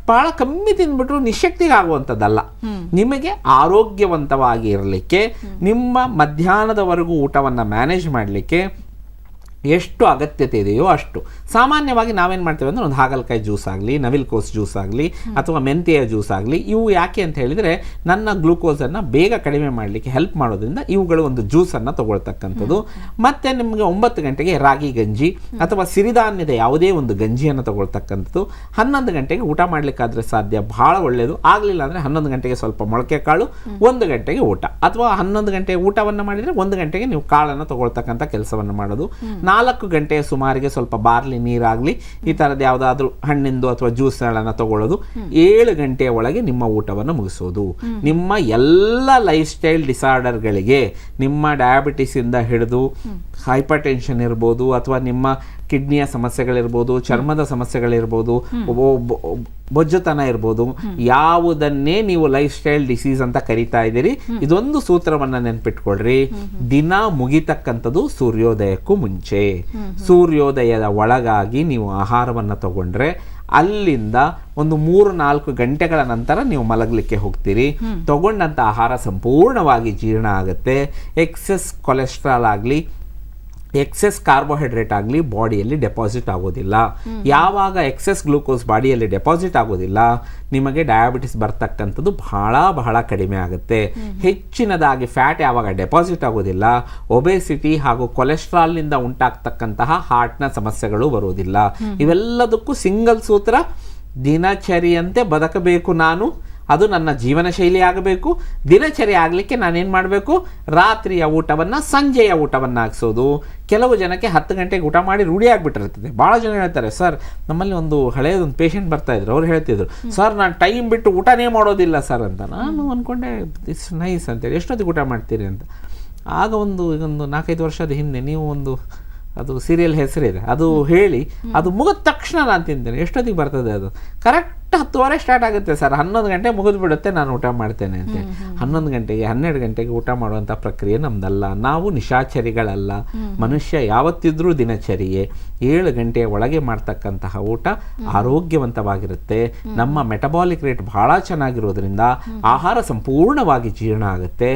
ಬಹಳ ಕಮ್ಮಿ ತಿಂದ್ಬಿಟ್ರು ನಿಶಕ್ತಿಗೆ ಆಗುವಂಥದ್ದಲ್ಲ. ನಿಮಗೆ ಆರೋಗ್ಯವಂತವಾಗಿ ಇರಲಿಕ್ಕೆ ನಿಮ್ಮ ಮಧ್ಯಾಹ್ನದವರೆಗೂ ಊಟವನ್ನು ಮ್ಯಾನೇಜ್ ಮಾಡಲಿಕ್ಕೆ ಎಷ್ಟು ಅಗತ್ಯತೆ ಇದೆಯೋ ಅಷ್ಟು. ಸಾಮಾನ್ಯವಾಗಿ ನಾವೇನು ಮಾಡ್ತೇವೆ ಅಂದರೆ ಒಂದು ಹಾಗಲಕಾಯಿ ಜ್ಯೂಸ್ ಆಗಲಿ ನವಿಲ್ಕೋಸ್ ಜ್ಯೂಸ್ ಆಗಲಿ ಅಥವಾ ಮೆಂತೆಯ ಜ್ಯೂಸ್ ಆಗಲಿ ಇವು ಯಾಕೆ ಅಂತ ಹೇಳಿದರೆ ನನ್ನ ಗ್ಲೂಕೋಸನ್ನು ಬೇಗ ಕಡಿಮೆ ಮಾಡಲಿಕ್ಕೆ ಹೆಲ್ಪ್ ಮಾಡೋದ್ರಿಂದ ಇವುಗಳು ಒಂದು ಜ್ಯೂಸನ್ನು ತಗೊಳ್ತಕ್ಕಂಥದ್ದು. ಮತ್ತು ನಿಮಗೆ ಒಂಬತ್ತು ಗಂಟೆಗೆ ರಾಗಿ ಗಂಜಿ ಅಥವಾ ಸಿರಿಧಾನ್ಯದ ಯಾವುದೇ ಒಂದು ಗಂಜಿಯನ್ನು ತಗೊಳ್ತಕ್ಕಂಥದ್ದು. ಹನ್ನೊಂದು ಗಂಟೆಗೆ ಊಟ ಮಾಡಲಿಕ್ಕಾದರೆ ಸಾಧ್ಯ ಭಾಳ ಒಳ್ಳೆಯದು ಆಗಲಿಲ್ಲ ಅಂದರೆ ಹನ್ನೊಂದು ಗಂಟೆಗೆ ಸ್ವಲ್ಪ ಮೊಳಕೆ ಕಾಳು ಒಂದು ಗಂಟೆಗೆ ಊಟ. ಅಥವಾ ಹನ್ನೊಂದು ಗಂಟೆಗೆ ಊಟವನ್ನು ಮಾಡಿದರೆ ಒಂದು ಗಂಟೆಗೆ ನೀವು ಕಾಳನ್ನು ತಗೊಳ್ತಕ್ಕಂಥ ಕೆಲಸವನ್ನು ಮಾಡೋದು. ನಾಲ್ಕು ಗಂಟೆಯ ಸುಮಾರಿಗೆ ಸ್ವಲ್ಪ ಬಾರ್ಲಿ ನೀರಾಗಲಿ, ಈ ಥರದ್ದು ಯಾವುದಾದ್ರೂ ಹಣ್ಣಿಂದು ಅಥವಾ ಜ್ಯೂಸ್ಗಳನ್ನು ತಗೊಳ್ಳೋದು. ಏಳು ಗಂಟೆಯ ಒಳಗೆ ನಿಮ್ಮ ಊಟವನ್ನು ಮುಗಿಸೋದು. ನಿಮ್ಮ ಎಲ್ಲ ಲೈಫ್ ಸ್ಟೈಲ್ ಡಿಸಾರ್ಡರ್ಗಳಿಗೆ ನಿಮ್ಮ ಡಯಾಬಿಟಿಸಿಂದ ಹಿಡಿದು ಹೈಪರ್ ಟೆನ್ಷನ್ ಇರ್ಬೋದು ಅಥವಾ ನಿಮ್ಮ ಕಿಡ್ನಿಯ ಸಮಸ್ಯೆಗಳಿರ್ಬೋದು ಚರ್ಮದ ಸಮಸ್ಯೆಗಳಿರ್ಬೋದು ಬೊಜ್ಜುತನ ಇರ್ಬೋದು ಯಾವುದನ್ನೇ ನೀವು ಲೈಫ್ ಸ್ಟೈಲ್ ಡಿಸೀಸ್ ಅಂತ ಕರಿತಾ ಇದ್ದೀರಿ ಇದೊಂದು ಸೂತ್ರವನ್ನ ನೆನ್ಪಿಟ್ಕೊಳ್ರಿ. ದಿನ ಮುಗಿತಕ್ಕಂಥದ್ದು ಸೂರ್ಯೋದಯಕ್ಕೂ ಮುಂಚೆ. ಸೂರ್ಯೋದಯದ ಒಳಗಾಗಿ ನೀವು ಆಹಾರವನ್ನು ತಗೊಂಡ್ರೆ ಅಲ್ಲಿಂದ ಒಂದು ಮೂರು ನಾಲ್ಕು ಗಂಟೆಗಳ ನಂತರ ನೀವು ಮಲಗಲಿಕ್ಕೆ ಹೋಗ್ತೀರಿ. ತಗೊಂಡಂಥ ಆಹಾರ ಸಂಪೂರ್ಣವಾಗಿ ಜೀರ್ಣ ಆಗುತ್ತೆ. ಎಕ್ಸೆಸ್ ಕೊಲೆಸ್ಟ್ರಾಲ್ ಆಗಲಿ ಎಕ್ಸೆಸ್ ಕಾರ್ಬೋಹೈಡ್ರೇಟ್ ಆಗಲಿ ಬಾಡಿಯಲ್ಲಿ ಡೆಪಾಸಿಟ್ ಆಗೋದಿಲ್ಲ. ಯಾವಾಗ ಎಕ್ಸೆಸ್ ಗ್ಲೂಕೋಸ್ ಬಾಡಿಯಲ್ಲಿ ಡೆಪಾಸಿಟ್ ಆಗೋದಿಲ್ಲ, ನಿಮಗೆ ಡಯಾಬಿಟಿಸ್ ಬರ್ತಕ್ಕಂಥದ್ದು ಬಹಳ ಬಹಳ ಕಡಿಮೆ ಆಗುತ್ತೆ. ಹೆಚ್ಚಿನದಾಗಿ ಫ್ಯಾಟ್ ಯಾವಾಗ ಡೆಪಾಸಿಟ್ ಆಗೋದಿಲ್ಲ, ಒಬೆಸಿಟಿ ಹಾಗೂ ಕೊಲೆಸ್ಟ್ರಾಲ್ನಿಂದ ಉಂಟಾಗ್ತಕ್ಕಂತಹ ಹಾರ್ಟ್ನ ಸಮಸ್ಯೆಗಳು ಬರುವುದಿಲ್ಲ ಇವೆಲ್ಲದಕ್ಕೂ ಸಿಂಗಲ್ ಸೂತ್ರ ದಿನಚರಿಯಂತೆ ಬದುಕಬೇಕು ನಾನು. ಅದು ನನ್ನ ಜೀವನ ಶೈಲಿ ಆಗಬೇಕು ದಿನಚರಿ ಆಗಲಿಕ್ಕೆ ನಾನೇನು ಮಾಡಬೇಕು? ರಾತ್ರಿಯ ಊಟವನ್ನು ಸಂಜೆಯ ಊಟವನ್ನು ಹಾಕ್ಸೋದು ಕೆಲವು ಜನಕ್ಕೆ ಹತ್ತು ಗಂಟೆಗೆ ಊಟ ಮಾಡಿ ರೂಢಿ ಆಗಿಬಿಟ್ಟಿರ್ತದೆ. ಭಾಳ ಜನ ಹೇಳ್ತಾರೆ ಸರ್ ನಮ್ಮಲ್ಲಿ ಒಂದು ಹಳೆಯದೊಂದು ಪೇಷಂಟ್ ಬರ್ತಾ ಇದ್ರು ಅವ್ರು ಹೇಳ್ತಿದ್ರು ಸರ್ ನಾನು ಟೈಮ್ ಬಿಟ್ಟು ಊಟನೇ ಮಾಡೋದಿಲ್ಲ ಸರ್ ಅಂತ. ನಾನು ಅಂದ್ಕೊಂಡೆ ಇಟ್ಸ್ ನೈಸ್ ಅಂತೇಳಿ ಎಷ್ಟೊತ್ತಿಗೆ ಊಟ ಮಾಡ್ತೀರಿ? ಅಂತ. ಆಗ ಒಂದು ಒಂದು ನಾಲ್ಕೈದು ವರ್ಷದ ಹಿಂದೆ ನೀವು ಒಂದು ಅದು ಸೀರಿಯಲ್ ಹೆಸರಿದೆ ಅದು ಹೇಳಿ ಅದು ಮುಗಿದ ತಕ್ಷಣ ನಾನು ತಿಂತೇನೆ. ಎಷ್ಟೊತ್ತಿಗೆ ಬರ್ತದೆ ಅದು? ಕರೆಕ್ಟ್ ಹತ್ತುವರೆ ಸ್ಟಾರ್ಟ್ ಆಗುತ್ತೆ ಸರ್ ಹನ್ನೊಂದು ಗಂಟೆ ಮುಗಿದು ಬಿಡುತ್ತೆ ನಾನು ಊಟ ಮಾಡ್ತೇನೆ ಅಂತ. ಹನ್ನೊಂದು ಗಂಟೆಗೆ ಹನ್ನೆರಡು ಗಂಟೆಗೆ ಊಟ ಮಾಡುವಂಥ ಪ್ರಕ್ರಿಯೆ ನಮ್ದಲ್ಲ. ನಾವು ನಿಶಾಚರಿಗಳಲ್ಲ. ಮನುಷ್ಯ ಯಾವತ್ತಿದ್ರೂ ದಿನಚರಿಯೇ ಏಳು ಗಂಟೆಯ ಒಳಗೆ ಮಾಡ್ತಕ್ಕಂತಹ ಊಟ ಆರೋಗ್ಯವಂತವಾಗಿರುತ್ತೆ. ನಮ್ಮ ಮೆಟಬಾಲಿಕ್ ರೇಟ್ ಬಹಳ ಚೆನ್ನಾಗಿರೋದ್ರಿಂದ ಆಹಾರ ಸಂಪೂರ್ಣವಾಗಿ ಜೀರ್ಣ ಆಗುತ್ತೆ.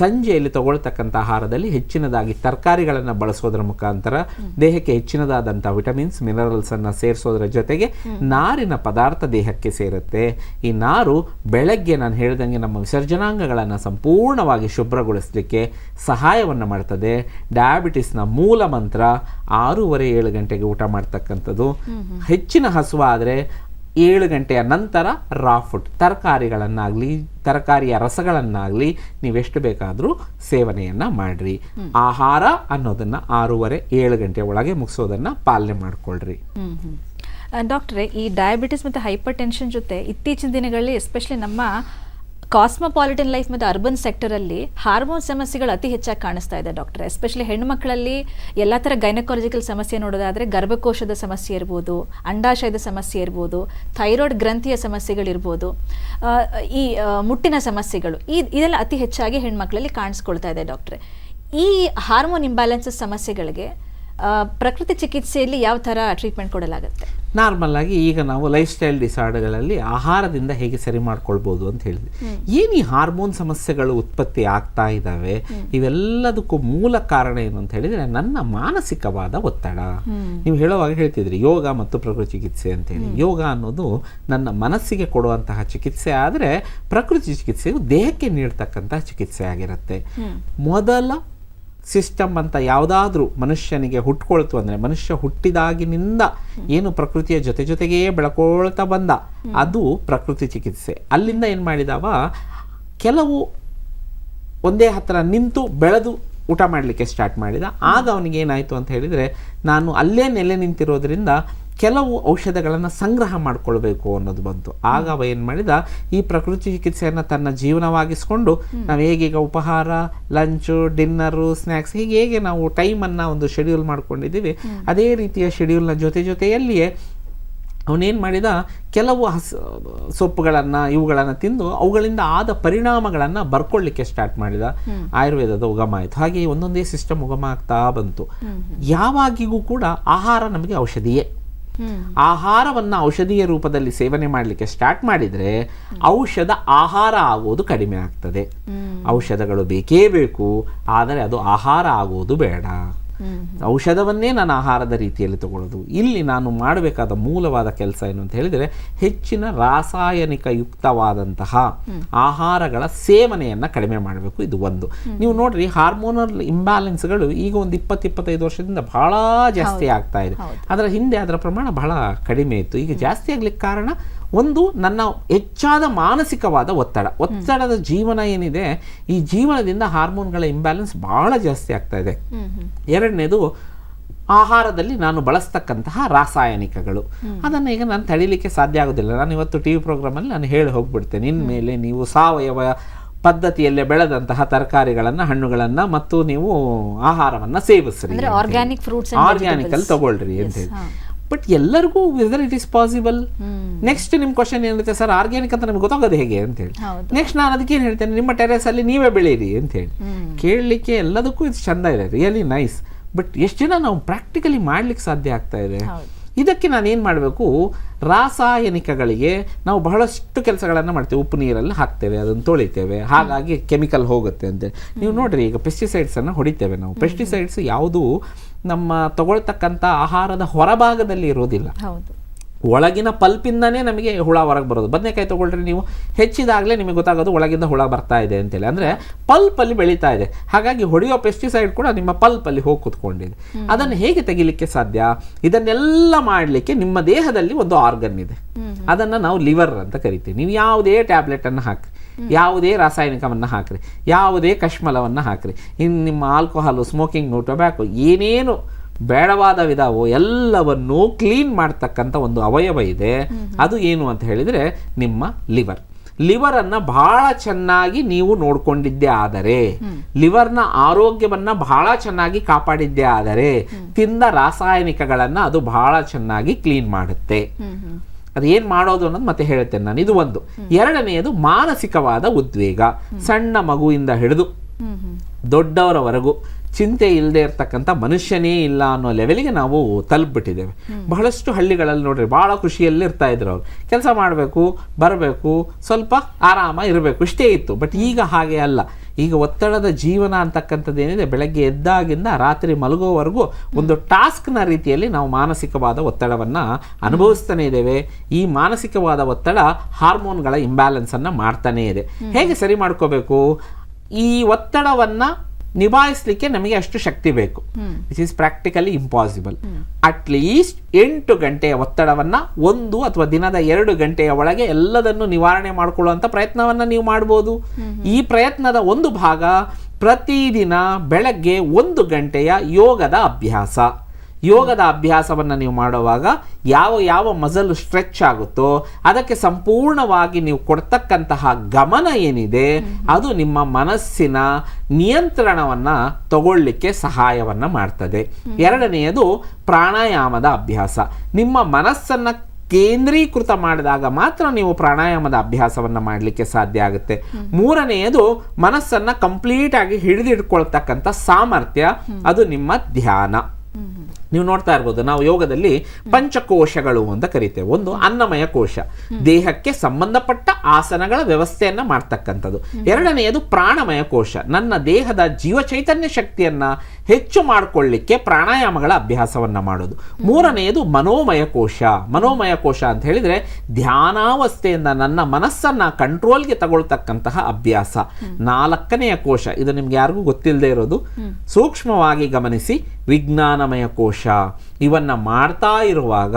ಸಂಜೆಯಲ್ಲಿ ತಗೊಳ್ತಕ್ಕಂಥ ಆಹಾರದಲ್ಲಿ ಹೆಚ್ಚಿನದಾಗಿ ತರಕಾರಿಗಳನ್ನು ಬಳಸೋದ್ರ ಮುಖಾಂತರ ದೇಹಕ್ಕೆ ಹೆಚ್ಚಿನದಾದಂಥ ವಿಟಮಿನ್ಸ್ ಮಿನರಲ್ಸ್ ಅನ್ನು ಸೇರಿಸೋದ್ರ ಜೊತೆಗೆ ನಾರಿನ ಪದಾರ್ಥ ದೇಹಕ್ಕೆ ಸೇರುತ್ತೆ. ಈ ನಾರು ಬೆಳಗ್ಗೆ ನಾನು ಹೇಳ್ದಂಗೆ ನಮ್ಮ ವಿಸರ್ಜನಾಂಗಗಳನ್ನು ಸಂಪೂರ್ಣವಾಗಿ ಶುಭ್ರಗೊಳಿಸಲಿಕ್ಕೆ ಸಹಾಯವನ್ನು ಮಾಡ್ತದೆ. ಡಯಾಬಿಟಿಸ್ನ ಮೂಲ ಮಂತ್ರ ಆರೂವರೆ ಏಳು ಗಂಟೆಗೆ ಊಟ ಮಾಡ್ತಕ್ಕಂಥದ್ದು. ಹೆಚ್ಚಿನ ಹಸುವಾದರೆ ಏಳು ಗಂಟೆಯ ನಂತರ ರಾ ಫುಡ್ ತರಕಾರಿಗಳನ್ನಾಗಲಿ ತರಕಾರಿಯ ರಸಗಳನ್ನಾಗಲಿ ನೀವೆಷ್ಟು ಬೇಕಾದರೂ ಸೇವನೆಯನ್ನು ಮಾಡಿರಿ. ಆಹಾರ ಅನ್ನೋದನ್ನು ಆರೂವರೆ ಏಳು ಗಂಟೆ ಒಳಗೆ ಮುಗಿಸೋದನ್ನು ಪಾಲನೆ ಮಾಡಿಕೊಳ್ಳ್ರಿ ಡಾಕ್ಟ್ರೇ ಈ ಡಯಾಬಿಟಿಸ್ ಮತ್ತು ಹೈಪರ್ ಟೆನ್ಷನ್ ಜೊತೆ ಇತ್ತೀಚಿನ ದಿನಗಳಲ್ಲಿ ಎಸ್ಪೆಷಲಿ ನಮ್ಮ ಕಾಸ್ಮೋಪಾಲಿಟನ್ ಲೈಫ್ ಮತ್ತು ಅರ್ಬನ್ ಸೆಕ್ಟರಲ್ಲಿ ಹಾರ್ಮೋನ್ ಸಮಸ್ಯೆಗಳು ಅತಿ ಹೆಚ್ಚಾಗಿ ಕಾಣಿಸ್ತಾ ಇದೆ ಡಾಕ್ಟ್ರೆ ಎಸ್ಪೆಷಲಿ ಹೆಣ್ಣುಮಕ್ಕಳಲ್ಲಿ ಎಲ್ಲ ಥರ ಗೈನಕಾಲಜಿಕಲ್ ಸಮಸ್ಯೆ ನೋಡೋದಾದರೆ ಗರ್ಭಕೋಶದ ಸಮಸ್ಯೆ ಇರ್ಬೋದು, ಅಂಡಾಶಯದ ಸಮಸ್ಯೆ ಇರ್ಬೋದು ಥೈರಾಯ್ಡ್ ಗ್ರಂಥಿಯ ಸಮಸ್ಯೆಗಳಿರ್ಬೋದು ಈ ಮುಟ್ಟಿನ ಸಮಸ್ಯೆಗಳು. ಈ, ಇದೆಲ್ಲ ಅತಿ ಹೆಚ್ಚಾಗಿ ಹೆಣ್ಮಕ್ಳಲ್ಲಿ ಕಾಣಿಸ್ಕೊಳ್ತಾ ಇದೆ ಡಾಕ್ಟ್ರೆ ಈ ಹಾರ್ಮೋನ್ ಇಂಬ್ಯಾಲೆನ್ಸಸ್ ಸಮಸ್ಯೆಗಳಿಗೆ ಪ್ರಕೃತಿ ಚಿಕಿತ್ಸೆಯಲ್ಲಿ ಯಾವ ಥರ ಟ್ರೀಟ್ಮೆಂಟ್ ಕೊಡಲಾಗುತ್ತೆ? ನಾರ್ಮಲ್ ಆಗಿ ಈಗ ನಾವು ಲೈಫ್ ಸ್ಟೈಲ್ ಡಿಸಾರ್ಡರ್ಗಳಲ್ಲಿ ಆಹಾರದಿಂದ ಹೇಗೆ ಸರಿ ಮಾಡ್ಕೊಳ್ಬೋದು ಅಂತ ಹೇಳಿದ್ವಿ. ಏನು ಈ ಹಾರ್ಮೋನ್ ಸಮಸ್ಯೆಗಳು ಉತ್ಪತ್ತಿ ಆಗ್ತಾ ಇದ್ದಾವೆ? ಇವೆಲ್ಲದಕ್ಕೂ ಮೂಲ ಕಾರಣ ಏನು ಅಂತ ಹೇಳಿದ್ರೆ ನನ್ನ ಮಾನಸಿಕವಾದ ಒತ್ತಡ. ನೀವು ಹೇಳುವಾಗ ಹೇಳ್ತಿದ್ರಿ ಯೋಗ ಮತ್ತು ಪ್ರಕೃತಿ ಚಿಕಿತ್ಸೆ ಅಂತ ಹೇಳಿ. ಯೋಗ ಅನ್ನೋದು ನನ್ನ ಮನಸ್ಸಿಗೆ ಕೊಡುವಂತಹ ಚಿಕಿತ್ಸೆ ಆದರೆ ಪ್ರಕೃತಿ ಚಿಕಿತ್ಸೆಯು ದೇಹಕ್ಕೆ ನೀಡ್ತಕ್ಕಂತಹ ಚಿಕಿತ್ಸೆ ಆಗಿರುತ್ತೆ. ಮೊದಲ ಸಿಸ್ಟಮ್ ಅಂತ ಯಾವುದಾದ್ರೂ ಮನುಷ್ಯನಿಗೆ ಹುಟ್ಕೊಳ್ತು ಅಂದರೆ ಮನುಷ್ಯ ಹುಟ್ಟಿದಾಗಿನಿಂದ ಏನು ಪ್ರಕೃತಿಯ ಜೊತೆ ಜೊತೆಗೇ ಬೆಳ್ಕೊಳ್ತಾ ಬಂದ ಅದು ಪ್ರಕೃತಿ ಚಿಕಿತ್ಸೆ. ಅಲ್ಲಿಂದ ಏನು ಮಾಡಿದವ? ಕೆಲವು ಒಂದೇ ಹತ್ರ ನಿಂತು ಬೆಳೆದು ಊಟ ಮಾಡಲಿಕ್ಕೆ ಸ್ಟಾರ್ಟ್ ಮಾಡಿದ. ಆಗ ಅವನಿಗೆ ಏನಾಯಿತು ಅಂತ ಹೇಳಿದರೆ ನಾನು ಅಲ್ಲೇ ನೆಲೆ ನಿಂತಿರೋದ್ರಿಂದ ಕೆಲವು ಔಷಧಗಳನ್ನು ಸಂಗ್ರಹ ಮಾಡಿಕೊಳ್ಬೇಕು ಅನ್ನೋದು ಬಂತು. ಆಗ ಅವ ಏನು ಮಾಡಿದ ಈ ಪ್ರಕೃತಿ ಚಿಕಿತ್ಸೆಯನ್ನು ತನ್ನ ಜೀವನವಾಗಿಸ್ಕೊಂಡು ನಾವು ಹೇಗೀಗ ಉಪಹಾರ ಲಂಚು ಡಿನ್ನರು ಸ್ನ್ಯಾಕ್ಸ್ ಹೀಗೆ ಹೇಗೆ ನಾವು ಟೈಮನ್ನು ಒಂದು ಶೆಡ್ಯೂಲ್ ಮಾಡ್ಕೊಂಡಿದ್ದೀವಿ ಅದೇ ರೀತಿಯ ಶೆಡ್ಯೂಲ್ನ ಜೊತೆ ಜೊತೆಯಲ್ಲಿಯೇ ಅವನೇನು ಮಾಡಿದ ಕೆಲವು ಹಸ್ ಸೊಪ್ಪುಗಳನ್ನು ಇವುಗಳನ್ನು ತಿಂದು ಅವುಗಳಿಂದ ಆದ ಪರಿಣಾಮಗಳನ್ನು ಬರ್ಕೊಳ್ಳಿಕ್ಕೆ ಸ್ಟಾರ್ಟ್ ಮಾಡಿದ. ಆಯುರ್ವೇದದ ಉಗಮ ಆಯಿತು. ಹಾಗೆ ಒಂದೊಂದೇ ಸಿಸ್ಟಮ್ ಉಗಮ ಆಗ್ತಾ ಬಂತು. ಯಾವಾಗಿಗೂ ಕೂಡ ಆಹಾರ ನಮಗೆ ಔಷಧಿಯೇ. ಆಹಾರವನ್ನು ಔಷಧೀಯ ರೂಪದಲ್ಲಿ ಸೇವನೆ ಮಾಡಲಿಕ್ಕೆ ಸ್ಟಾರ್ಟ್ ಮಾಡಿದರೆ ಔಷಧ ಆಹಾರ ಆಗುವುದು ಕಡಿಮೆ ಆಗ್ತದೆ. ಔಷಧಗಳು ಬೇಕೇ ಬೇಕು ಆದರೆ ಅದು ಆಹಾರ ಆಗುವುದು ಬೇಡ. ಔಷಧವನ್ನೇ ನಾನು ಆಹಾರದ ರೀತಿಯಲ್ಲಿ ತಗೊಳ್ಳೋದು. ಇಲ್ಲಿ ನಾನು ಮಾಡಬೇಕಾದ ಮೂಲವಾದ ಕೆಲಸ ಏನು ಅಂತ ಹೇಳಿದರೆ ಹೆಚ್ಚಿನ ರಾಸಾಯನಿಕ ಯುಕ್ತವಾದಂತಹ ಆಹಾರಗಳ ಸೇವನೆಯನ್ನು ಕಡಿಮೆ ಮಾಡಬೇಕು. ಇದು ಒಂದು. ನೀವು ನೋಡ್ರಿ ಹಾರ್ಮೋನಲ್ ಇಂಬ್ಯಾಲೆನ್ಸ್ಗಳು ಈಗ ಒಂದು ಇಪ್ಪತ್ತು ಇಪ್ಪತ್ತೈದು ವರ್ಷದಿಂದ ಬಹಳ ಜಾಸ್ತಿ ಆಗ್ತಾ ಇದೆ. ಅದರ ಹಿಂದೆ ಅದರ ಪ್ರಮಾಣ ಬಹಳ ಕಡಿಮೆ ಇತ್ತು. ಈಗ ಜಾಸ್ತಿ ಆಗ್ಲಿಕ್ಕೆ ಕಾರಣ ಒಂದು ನನ್ನ ಹೆಚ್ಚಾದ ಮಾನಸಿಕವಾದ ಒತ್ತಡ. ಒತ್ತಡದ ಜೀವನ ಏನಿದೆ ಈ ಜೀವನದಿಂದ ಹಾರ್ಮೋನ್ಗಳ ಇಂಬ್ಯಾಲೆನ್ಸ್ ಬಹಳ ಜಾಸ್ತಿ ಆಗ್ತಾ ಇದೆ. ಎರಡನೇದು ಆಹಾರದಲ್ಲಿ ನಾನು ಬಳಸ್ತಕ್ಕಂತಹ ರಾಸಾಯನಿಕಗಳು. ಅದನ್ನು ಈಗ ನಾನು ತಡೀಲಿಕ್ಕೆ ಸಾಧ್ಯ ಆಗೋದಿಲ್ಲ. ನಾನು ಇವತ್ತು ಟಿ ವಿ ಪ್ರೋಗ್ರಾಮಲ್ಲಿ ನಾನು ಹೇಳಿ ಹೋಗ್ಬಿಡ್ತೇನೆ. ಇನ್ಮೇಲೆ ನೀವು ಸಾವಯವ ಪದ್ಧತಿಯಲ್ಲೇ ಬೆಳೆದಂತಹ ತರಕಾರಿಗಳನ್ನು ಹಣ್ಣುಗಳನ್ನು ಮತ್ತು ನೀವು ಆಹಾರವನ್ನು ಸೇವಿಸ್ರಿ ಆರ್ಗ್ಯಾನಿಕ್ ಫ್ರೂಟ್ಸ್ ಆರ್ಗ್ಯಾನಿಕಲ್ಲಿ ತಗೊಳ್ರಿ ಅಂತ ಹೇಳಿ. ಬಟ್ ಎಲ್ಲರಿಗೂ whether it is possible next ನಿಮ್ಮ ಕ್ವಶನ್ ಏನಿರುತ್ತೆ? ಸರ್ ಆರ್ಗ್ಯಾನಿಕ್ ಅಂತ ನಮ್ಗೆ ಗೊತ್ತಾಗೋದು ಹೇಗೆ ಅಂತ ಹೇಳಿ. ನೆಕ್ಸ್ಟ್ ನಾನು ಅದಕ್ಕೆ ಏನು ಹೇಳ್ತೇನೆ? ನಿಮ್ಮ ಟೆರೆಸ್ ಅಲ್ಲಿ ನೀವೇ ಬೆಳೀರಿ ಅಂತ ಹೇಳಿ. ಕೇಳಲಿಕ್ಕೆ ಎಲ್ಲದಕ್ಕೂ ಇದು ಚಂದ ಇದೆ ರಿಯಲಿ ನೈಸ್ ಬಟ್ ಎಷ್ಟು ಜನ ನಾವು ಪ್ರಾಕ್ಟಿಕಲಿ ಮಾಡ್ಲಿಕ್ಕೆ ಸಾಧ್ಯ ಆಗ್ತಾ ಇದೆ? ಇದಕ್ಕೆ ನಾನು ಏನು ಮಾಡಬೇಕು? ರಾಸಾಯನಿಕಗಳಿಗೆ ನಾವು ಬಹಳಷ್ಟು ಕೆಲಸಗಳನ್ನು ಮಾಡ್ತೇವೆ. ಉಪ್ಪು ನೀರಲ್ಲಿ ಹಾಕ್ತೇವೆ ಅದನ್ನು ತೊಳಿತೇವೆ. ಹಾಗಾಗಿ ಕೆಮಿಕಲ್ ಹೋಗುತ್ತೆ ಅಂತ ನೀವು ನೋಡ್ರಿ ಈಗ ಪೆಸ್ಟಿಸೈಡ್ಸನ್ನು ಹೊಡಿತೇವೆ ನಾವು. ಪೆಸ್ಟಿಸೈಡ್ಸ್ ಯಾವುದು ನಮ್ಮ ತಗೊಳ್ತಕ್ಕಂಥ ಆಹಾರದ ಹೊರಭಾಗದಲ್ಲಿ ಇರೋದಿಲ್ಲ ಒಳಗಿನ ಪಲ್ಪಿಂದನೇ ನಮಗೆ ಹುಳ ಹೊರಗೆ ಬರೋದು. ಬದನೆಕಾಯಿ ತೊಗೊಳ್ರಿ ನೀವು. ಹೆಚ್ಚಿದಾಗಲೇ ನಿಮಗೆ ಗೊತ್ತಾಗೋದು ಒಳಗಿಂದ ಹುಳ ಬರ್ತಾ ಇದೆ ಅಂತೇಳಿ. ಅಂದರೆ ಪಲ್ಪಲ್ಲಿ ಬೆಳೀತಾ ಇದೆ. ಹಾಗಾಗಿ ಹೊಡೆಯೋ ಪೆಸ್ಟಿಸೈಡ್ ಕೂಡ ನಿಮ್ಮ ಪಲ್ಪಲ್ಲಿ ಹೋಗಿ ಕುತ್ಕೊಂಡಿದೆ. ಅದನ್ನು ಹೇಗೆ ತೆಗಿಲಿಕ್ಕೆ ಸಾಧ್ಯ? ಇದನ್ನೆಲ್ಲ ಮಾಡಲಿಕ್ಕೆ ನಿಮ್ಮ ದೇಹದಲ್ಲಿ ಒಂದು ಆರ್ಗನ್ ಇದೆ. ಅದನ್ನು ನಾವು ಲಿವರ್ ಅಂತ ಕರಿತೀವಿ. ನೀವು ಯಾವುದೇ ಟ್ಯಾಬ್ಲೆಟನ್ನು ಹಾಕಿ ಯಾವುದೇ ರಾಸಾಯನಿಕವನ್ನು ಹಾಕಿರಿ, ಯಾವುದೇ ಕಶ್ಮಲವನ್ನು ಹಾಕಿರಿ. ಇನ್ನು ನಿಮ್ಮ ಆಲ್ಕೋಹಾಲು ಸ್ಮೋಕಿಂಗ್ ಟೊಬ್ಯಾಕೋ ಏನೇನು ಬೇಡವಾದ ವಿಧವೋ ಎಲ್ಲವನ್ನೂ ಕ್ಲೀನ್ ಮಾಡ್ತಕ್ಕಂಥ ಒಂದು ಅವಯವ ಇದೆ. ಅದು ಏನು ಅಂತ ಹೇಳಿದರೆ ನಿಮ್ಮ ಲಿವರ್ ಲಿವರನ್ನು ಬಹಳ ಚೆನ್ನಾಗಿ ನೀವು ನೋಡ್ಕೊಂಡಿದ್ದೇ ಆದರೆ ಲಿವರ್ನ ಆರೋಗ್ಯವನ್ನ ಬಹಳ ಚೆನ್ನಾಗಿ ಕಾಪಾಡಿದ್ದೇ ಆದರೆ, ತಿಂದ ರಾಸಾಯನಿಕಗಳನ್ನ ಅದು ಬಹಳ ಚೆನ್ನಾಗಿ ಕ್ಲೀನ್ ಮಾಡುತ್ತೆ. ಅದು ಏನು ಮಾಡೋದು ಅನ್ನೋದು ಮತ್ತೆ ಹೇಳ್ತೇನೆ ನಾನು. ಇದು ಒಂದು. ಎರಡನೆಯದು ಮಾನಸಿಕವಾದ ಉದ್ವೇಗ. ಸಣ್ಣ ಮಗುವಿಂದ ಹಿಡಿದು ದೊಡ್ಡವರವರೆಗೂ ಚಿಂತೆ ಇಲ್ಲದೆ ಇರ್ತಕ್ಕಂಥ ಮನುಷ್ಯನೇ ಇಲ್ಲ ಅನ್ನೋ ಲೆವೆಲಿಗೆ ನಾವು ತಲುಪಿಬಿಟ್ಟಿದ್ದೇವೆ. ಬಹಳಷ್ಟು ಹಳ್ಳಿಗಳಲ್ಲಿ ನೋಡ್ರಿ ಭಾಳ ಖುಷಿಯಲ್ಲಿ ಇರ್ತಾ ಇದ್ರು ಅವ್ರು. ಕೆಲಸ ಮಾಡಬೇಕು, ಬರಬೇಕು, ಸ್ವಲ್ಪ ಆರಾಮ ಇರಬೇಕು, ಇಷ್ಟೇ ಇತ್ತು. ಬಟ್ ಈಗ ಹಾಗೆ ಅಲ್ಲ. ಈಗ ಒತ್ತಡದ ಜೀವನ ಅಂತಕ್ಕಂಥದ್ದು ಏನಿದೆ ಬೆಳಗ್ಗೆ ಎದ್ದಾಗಿಂದ ರಾತ್ರಿ ಮಲಗೋವರೆಗೂ ಒಂದು ಟಾಸ್ಕ್ನ ರೀತಿಯಲ್ಲಿ ನಾವು ಮಾನಸಿಕವಾದ ಒತ್ತಡವನ್ನು ಅನುಭವಿಸ್ತಾನೆ ಇದ್ದೇವೆ. ಈ ಮಾನಸಿಕವಾದ ಒತ್ತಡ ಹಾರ್ಮೋನ್ಗಳ ಇಂಬ್ಯಾಲೆನ್ಸನ್ನು ಮಾಡ್ತಾನೇ ಇದೆ. ಹೇಗೆ ಸರಿ ಮಾಡ್ಕೋಬೇಕು? ಈ ಒತ್ತಡವನ್ನು ನಿಭಾಯಿಸಲಿಕ್ಕೆ ನಮಗೆ ಅಷ್ಟು ಶಕ್ತಿ ಬೇಕು. Which is practically impossible at least ಎಂಟು ಗಂಟೆಯ ಒತ್ತಡವನ್ನ ಒಂದು ಅಥವಾ ದಿನದ ಎರಡು ಗಂಟೆಯ ಒಳಗೆ ಎಲ್ಲದನ್ನು ನಿವಾರಣೆ ಮಾಡಿಕೊಳ್ಳುವಂಥ ಪ್ರಯತ್ನವನ್ನ ನೀವು ಮಾಡ್ಬೋದು. ಈ ಪ್ರಯತ್ನದ ಒಂದು ಭಾಗ ಪ್ರತಿದಿನ ಬೆಳಗ್ಗೆ ಒಂದು ಗಂಟೆಯ ಯೋಗದ ಅಭ್ಯಾಸ. ಯೋಗದ ಅಭ್ಯಾಸವನ್ನು ನೀವು ಮಾಡುವಾಗ ಯಾವ ಯಾವ ಮಜಲು ಸ್ಟ್ರೆಚ್ ಆಗುತ್ತೋ ಅದಕ್ಕೆ ಸಂಪೂರ್ಣವಾಗಿ ನೀವು ಕೊಡ್ತಕ್ಕಂತಹ ಗಮನ ಏನಿದೆ, ಅದು ನಿಮ್ಮ ಮನಸ್ಸಿನ ನಿಯಂತ್ರಣವನ್ನು ತಗೊಳ್ಳಿಕ್ಕೆ ಸಹಾಯವನ್ನು ಮಾಡ್ತದೆ. ಎರಡನೆಯದು ಪ್ರಾಣಾಯಾಮದ ಅಭ್ಯಾಸ. ನಿಮ್ಮ ಮನಸ್ಸನ್ನು ಕೇಂದ್ರೀಕೃತ ಮಾಡಿದಾಗ ಮಾತ್ರ ನೀವು ಪ್ರಾಣಾಯಾಮದ ಅಭ್ಯಾಸವನ್ನು ಮಾಡಲಿಕ್ಕೆ ಸಾಧ್ಯ ಆಗುತ್ತೆ. ಮೂರನೆಯದು ಮನಸ್ಸನ್ನು ಕಂಪ್ಲೀಟ್ ಆಗಿ ಹಿಡಿದಿಟ್ಕೊಳ್ತಕ್ಕಂಥ ಸಾಮರ್ಥ್ಯ, ಅದು ನಿಮ್ಮ ಧ್ಯಾನ. ನೀವು ನೋಡ್ತಾ ಇರ್ಬೋದು, ನಾವು ಯೋಗದಲ್ಲಿ ಪಂಚಕೋಶಗಳು ಅಂತ ಕರಿತೇವೆ. ಒಂದು ಅನ್ನಮಯ ಕೋಶ. ದೇಹಕ್ಕೆ ಸಂಬಂಧಪಟ್ಟ ಆಸನಗಳ ವ್ಯವಸ್ಥೆಯನ್ನ ಮಾಡ್ತಕ್ಕಂಥದ್ದು. ಎರಡನೆಯದು ಪ್ರಾಣಮಯ ಕೋಶ. ನನ್ನ ದೇಹದ ಜೀವ ಚೈತನ್ಯ ಶಕ್ತಿಯನ್ನ ಹೆಚ್ಚು ಮಾಡಿಕೊಳ್ಳಿಕ್ಕೆ ಪ್ರಾಣಾಯಾಮಗಳ ಅಭ್ಯಾಸವನ್ನ ಮಾಡೋದು. ಮೂರನೆಯದು ಮನೋಮಯ ಕೋಶ. ಮನೋಮಯ ಕೋಶ ಅಂತ ಹೇಳಿದ್ರೆ ಧ್ಯಾನಾವಸ್ಥೆಯಿಂದ ನನ್ನ ಮನಸ್ಸನ್ನ ಕಂಟ್ರೋಲ್ಗೆ ತಗೊಳ್ತಕ್ಕಂತಹ ಅಭ್ಯಾಸ. ನಾಲ್ಕನೆಯ ಕೋಶ. ಇದು ನಿಮ್ಗೆ ಯಾರಿಗೂ ಗೊತ್ತಿಲ್ಲದೆ ಇರೋದು. ಸೂಕ್ಷ್ಮವಾಗಿ ಗಮನಿಸಿ, ವಿಜ್ಞಾನಮಯ ಕೋಶ. ಇವನ್ನ ಮಾಡ್ತಾ ಇರುವಾಗ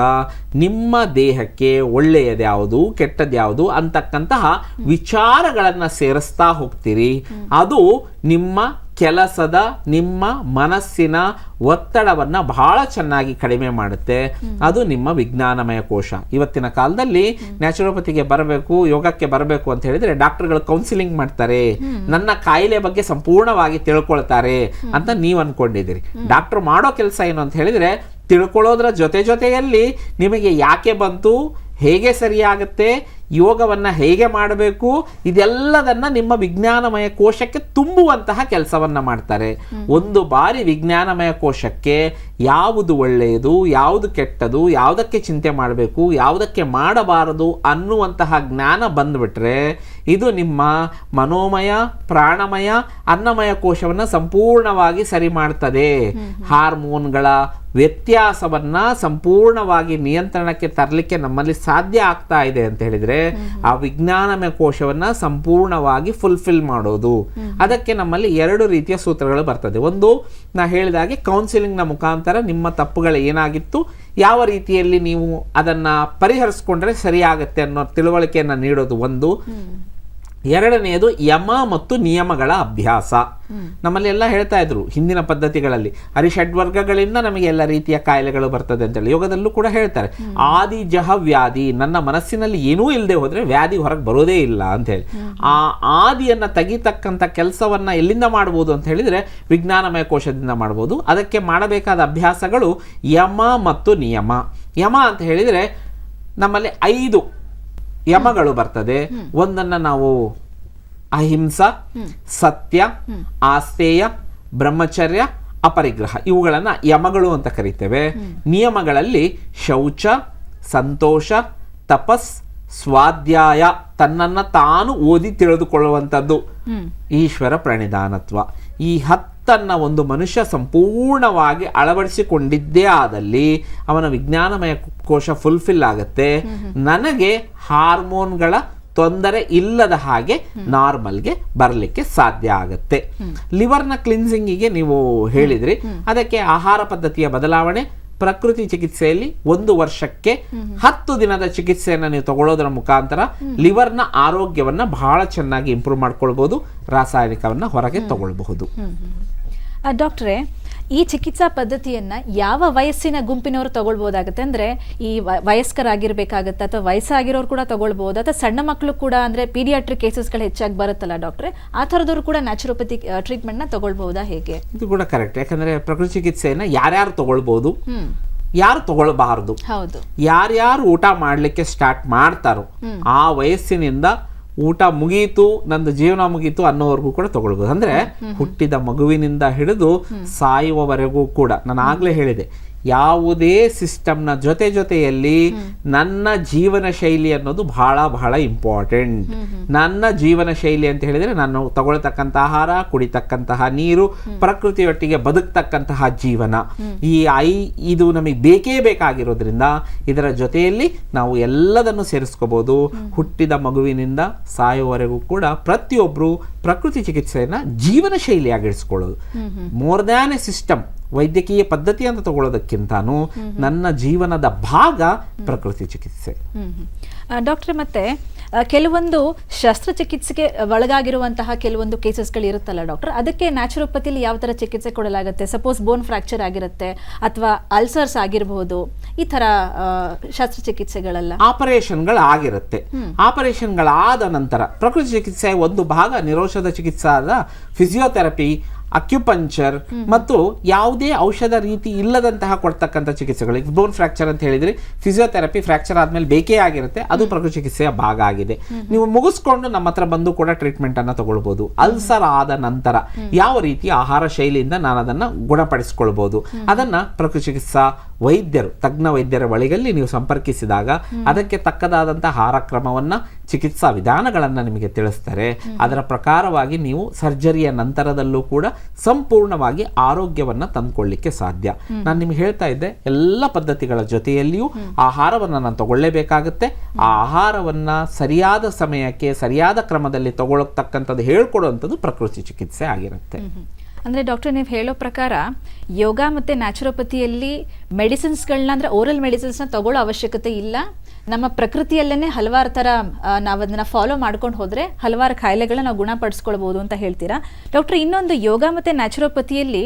ನಿಮ್ಮ ದೇಹಕ್ಕೆ ಒಳ್ಳೆಯದ್ಯಾವುದು ಕೆಟ್ಟದ್ಯಾವುದು ಅಂತಕ್ಕಂತಹ ವಿಚಾರಗಳನ್ನು ಸೇರಿಸ್ತಾ ಹೋಗ್ತೀರಿ. ಅದು ನಿಮ್ಮ ಕೆಲಸದ ನಿಮ್ಮ ಮನಸ್ಸಿನ ಒತ್ತಡವನ್ನು ಬಹಳ ಚೆನ್ನಾಗಿ ಕಡಿಮೆ ಮಾಡುತ್ತೆ. ಅದು ನಿಮ್ಮ ವಿಜ್ಞಾನಮಯ ಕೋಶ. ಇವತ್ತಿನ ಕಾಲದಲ್ಲಿ ನ್ಯಾಚುರೋಪತಿಗೆ ಬರಬೇಕು, ಯೋಗಕ್ಕೆ ಬರಬೇಕು ಅಂತ ಹೇಳಿದ್ರೆ ಡಾಕ್ಟರ್ಗಳು ಕೌನ್ಸಿಲಿಂಗ್ ಮಾಡ್ತಾರೆ. ನನ್ನ ಕಾಯಿಲೆ ಬಗ್ಗೆ ಸಂಪೂರ್ಣವಾಗಿ ತಿಳ್ಕೊಳ್ತಾರೆ ಅಂತ ನೀವು ಅನ್ಕೊಂಡಿದ್ದೀರಿ. ಡಾಕ್ಟರ್ ಮಾಡೋ ಕೆಲಸ ಏನು ಅಂತ ಹೇಳಿದ್ರೆ ತಿಳ್ಕೊಳ್ಳೋದ್ರ ಜೊತೆ ಜೊತೆಯಲ್ಲಿ ನಿಮಗೆ ಯಾಕೆ ಬಂತು ಹೇಗೆ ಸರಿಯಾಗುತ್ತೆ ಯೋಗವನ್ನ ಹೇಗೆ ಮಾಡಬೇಕು ಇದೆಲ್ಲದನ್ನ ನಿಮ್ಮ ವಿಜ್ಞಾನಮಯ ಕೋಶಕ್ಕೆ ತುಂಬುವಂತಹ ಕೆಲಸವನ್ನು ಮಾಡ್ತಾರೆ. ಒಂದು ಬಾರಿ ವಿಜ್ಞಾನಮಯ ಕೋಶಕ್ಕೆ ಯಾವುದು ಒಳ್ಳೆಯದು ಯಾವುದು ಕೆಟ್ಟದು ಯಾವುದಕ್ಕೆ ಚಿಂತೆ ಮಾಡಬೇಕು ಯಾವುದಕ್ಕೆ ಮಾಡಬಾರದು ಅನ್ನುವಂತಹ ಜ್ಞಾನ ಬಂದುಬಿಟ್ರೆ ಇದು ನಿಮ್ಮ ಮನೋಮಯ ಪ್ರಾಣಮಯ ಅನ್ನಮಯ ಕೋಶವನ್ನ ಸಂಪೂರ್ಣವಾಗಿ ಸರಿ ಮಾಡ್ತದೆ. ಹಾರ್ಮೋನ್ಗಳ ವ್ಯತ್ಯಾಸವನ್ನ ಸಂಪೂರ್ಣವಾಗಿ ನಿಯಂತ್ರಣಕ್ಕೆ ತರಲಿಕ್ಕೆ ನಮ್ಮಲ್ಲಿ ಸಾಧ್ಯ ಆಗ್ತಾ ಇದೆ ಅಂತ ಹೇಳಿದ್ರೆ ಆ ವಿಜ್ಞಾನಮಯ ಕೋಶವನ್ನ ಸಂಪೂರ್ಣವಾಗಿ ಫುಲ್ಫಿಲ್ ಮಾಡೋದು. ಅದಕ್ಕೆ ನಮ್ಮಲ್ಲಿ ಎರಡು ರೀತಿಯ ಸೂತ್ರಗಳು ಬರ್ತದೆ. ಒಂದು, ನಾ ಹೇಳಿದಾಗೆ ಕೌನ್ಸಿಲಿಂಗ್ನ ಮುಖಾಂತರ ನಿಮ್ಮ ತಪ್ಪುಗಳು ಏನಾಗಿತ್ತು, ಯಾವ ರೀತಿಯಲ್ಲಿ ನೀವು ಅದನ್ನ ಪರಿಹರಿಸ್ಕೊಂಡ್ರೆ ಸರಿಯಾಗತ್ತೆ ಅನ್ನೋ ತಿಳುವಳಿಕೆಯನ್ನ ನೀಡೋದು ಒಂದು. ಎರಡನೆಯದು ಯಮ ಮತ್ತು ನಿಯಮಗಳ ಅಭ್ಯಾಸ. ನಮ್ಮಲ್ಲಿ ಎಲ್ಲ ಹೇಳ್ತಾ ಇದ್ರು ಹಿಂದಿನ ಪದ್ಧತಿಗಳಲ್ಲಿ. ಅರಿಷಡ್ವರ್ಗಗಳಿಂದ ನಮಗೆ ಎಲ್ಲ ರೀತಿಯ ಕಾಯಿಲೆಗಳು ಬರ್ತದೆ ಅಂತೇಳಿ. ಯೋಗದಲ್ಲೂ ಕೂಡ ಹೇಳ್ತಾರೆ. ಆದಿ ಜಹ ವ್ಯಾಧಿ ನನ್ನ ಮನಸ್ಸಿನಲ್ಲಿ ಏನೂ ಇಲ್ಲದೆ ಹೋದ್ರೆ ವ್ಯಾಧಿ ಹೊರಗೆ ಬರೋದೇ ಇಲ್ಲ ಅಂತ ಹೇಳಿ. ಆ ಆದಿಯನ್ನು ತೆಗಿತಕ್ಕಂಥ ಕೆಲಸವನ್ನ ಎಲ್ಲಿಂದ ಮಾಡ್ಬೋದು ಅಂತ ಹೇಳಿದ್ರೆ ವಿಜ್ಞಾನಮಯ ಕೋಶದಿಂದ ಮಾಡ್ಬೋದು. ಅದಕ್ಕೆ ಮಾಡಬೇಕಾದ ಅಭ್ಯಾಸಗಳು ಯಮ ಮತ್ತು ನಿಯಮ. ಯಮ ಅಂತ ಹೇಳಿದ್ರೆ ನಮ್ಮಲ್ಲಿ ಐದು ಯಮಗಳು ಬರ್ತದೆ. ಒಂದನ್ನ ನಾವು ಅಹಿಂಸ ಸತ್ಯ ಆಸ್ತೇಯ ಬ್ರಹ್ಮಚರ್ಯ ಅಪರಿಗ್ರಹ ಇವುಗಳನ್ನ ಯಮಗಳು ಅಂತ ಕರಿತೇವೆ. ನಿಯಮಗಳಲ್ಲಿ ಶೌಚ ಸಂತೋಷ ತಪಸ್ ಸ್ವಾಧ್ಯಾಯ ತನ್ನನ್ನ ತಾನು ಓದಿ ತಿಳಿದುಕೊಳ್ಳುವಂಥದ್ದು. ಈಶ್ವರ ಪ್ರಣಿಧಾನತ್ವ ಈ ಹತ್ತನ್ನ ಒಂದು ಮನುಷ್ಯ ಸಂಪೂರ್ಣವಾಗಿ ಅಳವಡಿಸಿಕೊಂಡಿದ್ದೇ ಆದಲ್ಲಿ ಅವನ ವಿಜ್ಞಾನಮಯ ಕೋಶ ಫುಲ್ಫಿಲ್ ಆಗುತ್ತೆ. ನನಗೆ ಹಾರ್ಮೋನ್ಗಳ ತೊಂದರೆ ಇಲ್ಲದ ಹಾಗೆ ನಾರ್ಮಲ್ಗೆ ಬರಲಿಕ್ಕೆ ಸಾಧ್ಯ ಆಗುತ್ತೆ. ಲಿವರ್ನ ಕ್ಲಿನ್ಸಿಂಗಿಗೆ ನೀವು ಹೇಳಿದ್ರಿ. ಅದಕ್ಕೆ ಆಹಾರ ಪದ್ಧತಿಯ ಬದಲಾವಣೆ, ಪ್ರಕೃತಿ ಚಿಕಿತ್ಸೆಯಲ್ಲಿ ಒಂದು ವರ್ಷಕ್ಕೆ ಹತ್ತು ದಿನದ ಚಿಕಿತ್ಸೆಯನ್ನು ನೀವು ತಗೊಳ್ಳೋದ್ರ ಮುಖಾಂತರ ಲಿವರ್ನ ಆರೋಗ್ಯವನ್ನ ಬಹಳ ಚೆನ್ನಾಗಿ ಇಂಪ್ರೂವ್ ಮಾಡ್ಕೊಳ್ಬಹುದು ರಾಸಾಯನಿಕವನ್ನ ಹೊರಗೆ ತಗೊಳ್ಬಹುದು. ಡಾಕ್ಟ್ರೇ ಈ ಚಿಕಿತ್ಸಾ ಪದ್ಧತಿಯನ್ನ ಯಾವ ವಯಸ್ಸಿನ ಗುಂಪಿನವರು ತಗೊಳ್ಬೋದಾಗುತ್ತೆ? ಅಂದ್ರೆ ಈ ವಯಸ್ಕರಾಗಿರ್ಬೇಕಾಗತ್ತೆ ಅಥವಾ ವಯಸ್ಸಾಗಿರೋರು ಕೂಡ ತಗೊಳ್ಬೋದು ಅಥವಾ ಸಣ್ಣ ಮಕ್ಕಳು ಕೂಡ ಅಂದ್ರೆ ಪೀಡಿಯಾಟ್ರಿಕ್ ಕೇಸಸ್ಗಳು ಹೆಚ್ಚಾಗಿ ಬರುತ್ತಲ್ಲ ಡಾಕ್ಟ್ರೆ? ಆ ಥರದವ್ರು ಕೂಡ ನ್ಯಾಚುರೋಪತಿ ಟ್ರೀಟ್ಮೆಂಟ್ನ ತಗೊಳ್ಬೋದಾ ಹೇಗೆ? ಇದು ಕೂಡ ಕರೆಕ್ಟ್. ಯಾಕಂದ್ರೆ ಪ್ರಕೃತಿ ಚಿಕಿತ್ಸೆಯನ್ನ ಯಾರ್ಯಾರು ತಗೊಳ್ಬೋದು ಯಾರು ತಗೊಳ್ಬಾರ್ದು ಹೌದು. ಯಾರ್ಯಾರು ಊಟ ಮಾಡ್ಲಿಕ್ಕೆ ಸ್ಟಾರ್ಟ್ ಮಾಡ್ತಾರೋ ಆ ವಯಸ್ಸಿನಿಂದ ಊಟ ಮುಗಿಯಿತು ನಂದು ಜೀವನ ಮುಗಿಯಿತು ಅನ್ನೋವರೆಗೂ ಕೂಡ ತಗೊಳ್ಬೋದು. ಅಂದ್ರೆ ಹುಟ್ಟಿದ ಮಗುವಿನಿಂದ ಹಿಡಿದು ಸಾಯುವವರೆಗೂ ಕೂಡ. ನಾನು ಆಗ್ಲೇ ಹೇಳಿದೆ ಯಾವುದೇ ಸಿಸ್ಟಮ್ನ ಜೊತೆ ಜೊತೆಯಲ್ಲಿ ನನ್ನ ಜೀವನ ಶೈಲಿ ಅನ್ನೋದು ಬಹಳ ಬಹಳ ಇಂಪಾರ್ಟೆಂಟ್. ನನ್ನ ಜೀವನ ಶೈಲಿ ಅಂತ ಹೇಳಿದ್ರೆ ನಾನು ತಗೊಳ್ತಕ್ಕಂಥ ಆಹಾರ ಕುಡಿತಕ್ಕಂತಹ ನೀರು ಪ್ರಕೃತಿಯೊಟ್ಟಿಗೆ ಬದುಕ್ತಕ್ಕಂತಹ ಜೀವನ. ಈ ಐ ಇದು ನಮಗೆ ಬೇಕೇ ಬೇಕಾಗಿರೋದ್ರಿಂದ ಇದರ ಜೊತೆಯಲ್ಲಿ ನಾವು ಎಲ್ಲದನ್ನು ಸೇರಿಸ್ಕೋಬಹುದು ಹುಟ್ಟಿದ ಮಗುವಿನಿಂದ ಸಾಯುವವರೆಗೂ ಕೂಡ ಪ್ರತಿಯೊಬ್ಬರು ಪ್ರಕೃತಿ ಚಿಕಿತ್ಸೆಯನ್ನ ಜೀವನ ಶೈಲಿಯಾಗಿಡಿಸ್ಕೊಳ್ಳೋದು ಮೋರ್ ದ್ಯಾನ್ ಎ ಸಿಸ್ಟಮ್ ವೈದ್ಯಕೀಯ ಪದ್ಧತಿ ಅಂತ ತಗೊಳ್ಳೋದಕ್ಕಿಂತನೂ ನನ್ನ ಜೀವನದ ಭಾಗ ಪ್ರಕೃತಿ ಚಿಕಿತ್ಸೆ. ಡಾಕ್ಟರ್ ಮತ್ತೆ ಕೆಲವೊಂದು ಶಸ್ತ್ರಚಿಕಿತ್ಸೆಗೆ ಒಳಗಾಗಿರುವಂತಹ ಕೆಲವೊಂದು ಕೇಸಸ್ಗಳು ಇರುತ್ತಲ್ಲ ಡಾಕ್ಟರ್? ಅದಕ್ಕೆ ನ್ಯಾಚುರೋಪತಿಲಿ ಯಾವ ಥರ ಚಿಕಿತ್ಸೆ ಕೊಡಲಾಗುತ್ತೆ? ಸಪೋಸ್ ಬೋನ್ ಫ್ರಾಕ್ಚರ್ ಆಗಿರುತ್ತೆ ಅಥವಾ ಅಲ್ಸರ್ಸ್ ಆಗಿರಬಹುದು ಈ ಥರ ಶಸ್ತ್ರಚಿಕಿತ್ಸೆಗಳೆಲ್ಲ. ಆಪರೇಷನ್ಗಳು ಆಗಿರುತ್ತೆ. ಆಪರೇಷನ್ಗಳಾದ ನಂತರ ಪ್ರಕೃತಿ ಚಿಕಿತ್ಸೆ ಒಂದು ಭಾಗ ನಿರೋಷಧ ಚಿಕಿತ್ಸಾದ ಫಿಸಿಯೋಥೆರಪಿ ಅಕ್ಯುಪಂಚರ್ ಮತ್ತು ಯಾವುದೇ ಔಷಧ ರೀತಿ ಇಲ್ಲದಂತಹ ಕೊಡ್ತಕ್ಕಂಥ ಚಿಕಿತ್ಸೆಗಳು. ಬೋನ್ ಫ್ರಾಕ್ಚರ್ ಅಂತ ಹೇಳಿದ್ರೆ ಫಿಸಿಯೋಥೆರಪಿ ಫ್ರಾಕ್ಚರ್ ಆದ್ಮೇಲೆ ಬೇಕೇ ಆಗಿರುತ್ತೆ ಅದು ಪ್ರಕೃತಿ ಚಿಕಿತ್ಸೆಯ ಭಾಗ ಆಗಿದೆ. ನೀವು ಮುಗಿಸ್ಕೊಂಡು ನಮ್ಮ ಹತ್ರ ಬಂದು ಕೂಡ ಟ್ರೀಟ್ಮೆಂಟ್ ಅನ್ನ ತಗೊಳ್ಬಹುದು ಅಲ್ಸರ್ ಆದ ನಂತರ ಯಾವ ರೀತಿ ಆಹಾರ ಶೈಲಿಯಿಂದ ನಾನು ಅದನ್ನ ಗುಣಪಡಿಸಿಕೊಳ್ಬಹುದು ಅದನ್ನ ಪ್ರಕೃತಿ ಚಿಕಿತ್ಸಾ ವೈದ್ಯರು ತಜ್ಞ ವೈದ್ಯರ ಬಳಿಗಲ್ಲಿ ನೀವು ಸಂಪರ್ಕಿಸಿದಾಗ ಅದಕ್ಕೆ ತಕ್ಕದಾದಂತಹ ಆಹಾರ ಕ್ರಮವನ್ನ ಚಿಕಿತ್ಸಾ ವಿಧಾನಗಳನ್ನ ನಿಮಗೆ ತಿಳಿಸ್ತಾರೆ. ಅದರ ಪ್ರಕಾರವಾಗಿ ನೀವು ಸರ್ಜರಿಯ ನಂತರದಲ್ಲೂ ಕೂಡ ಸಂಪೂರ್ಣವಾಗಿ ಆರೋಗ್ಯವನ್ನ ತಂದ್ಕೊಳ್ಳಿಕ್ಕೆ ಸಾಧ್ಯ. ನಾನು ನಿಮ್ಗೆ ಹೇಳ್ತಾ ಇದ್ದೆ ಎಲ್ಲ ಪದ್ಧತಿಗಳ ಜೊತೆಯಲ್ಲಿಯೂ ಆಹಾರವನ್ನ ನಾನು ತಗೊಳ್ಳೇಬೇಕಾಗುತ್ತೆ. ಆ ಆಹಾರವನ್ನ ಸರಿಯಾದ ಸಮಯಕ್ಕೆ ಸರಿಯಾದ ಕ್ರಮದಲ್ಲಿ ತಗೊಳ್ಳತಕ್ಕಂಥದ್ದು ಹೇಳ್ಕೊಡುವಂಥದ್ದು ಪ್ರಕೃತಿ ಚಿಕಿತ್ಸೆ ಆಗಿರುತ್ತೆ. ಅಂದ್ರೆ ಡಾಕ್ಟರ್ ನೀವು ಹೇಳೋ ಪ್ರಕಾರ ಯೋಗ ಮತ್ತೆ ನ್ಯಾಚುರೋಪತಿಯಲ್ಲಿ ಮೆಡಿಸಿನ್ಸ್ಗಳನ್ನ ಅಂದ್ರೆ ಓರಲ್ ಮೆಡಿಸಿನ್ಸ್ನ ತಗೊಳ್ಳೋ ಅವಶ್ಯಕತೆ ಇಲ್ಲ? ನಮ್ಮ ಪ್ರಕೃತಿಯಲ್ಲೇ ಹಲವಾರು ಥರ ನಾವು ಅದನ್ನ ಫಾಲೋ ಮಾಡ್ಕೊಂಡು ಹೋದರೆ ಹಲವಾರು ಕಾಯಿಲೆಗಳನ್ನ ನಾವು ಗುಣಪಡಿಸ್ಕೊಳ್ಬೋದು ಅಂತ ಹೇಳ್ತೀರಾ? ಡಾಕ್ಟರ್ ಇನ್ನೊಂದು ಯೋಗ ಮತ್ತು ನ್ಯಾಚುರೋಪತಿಯಲ್ಲಿ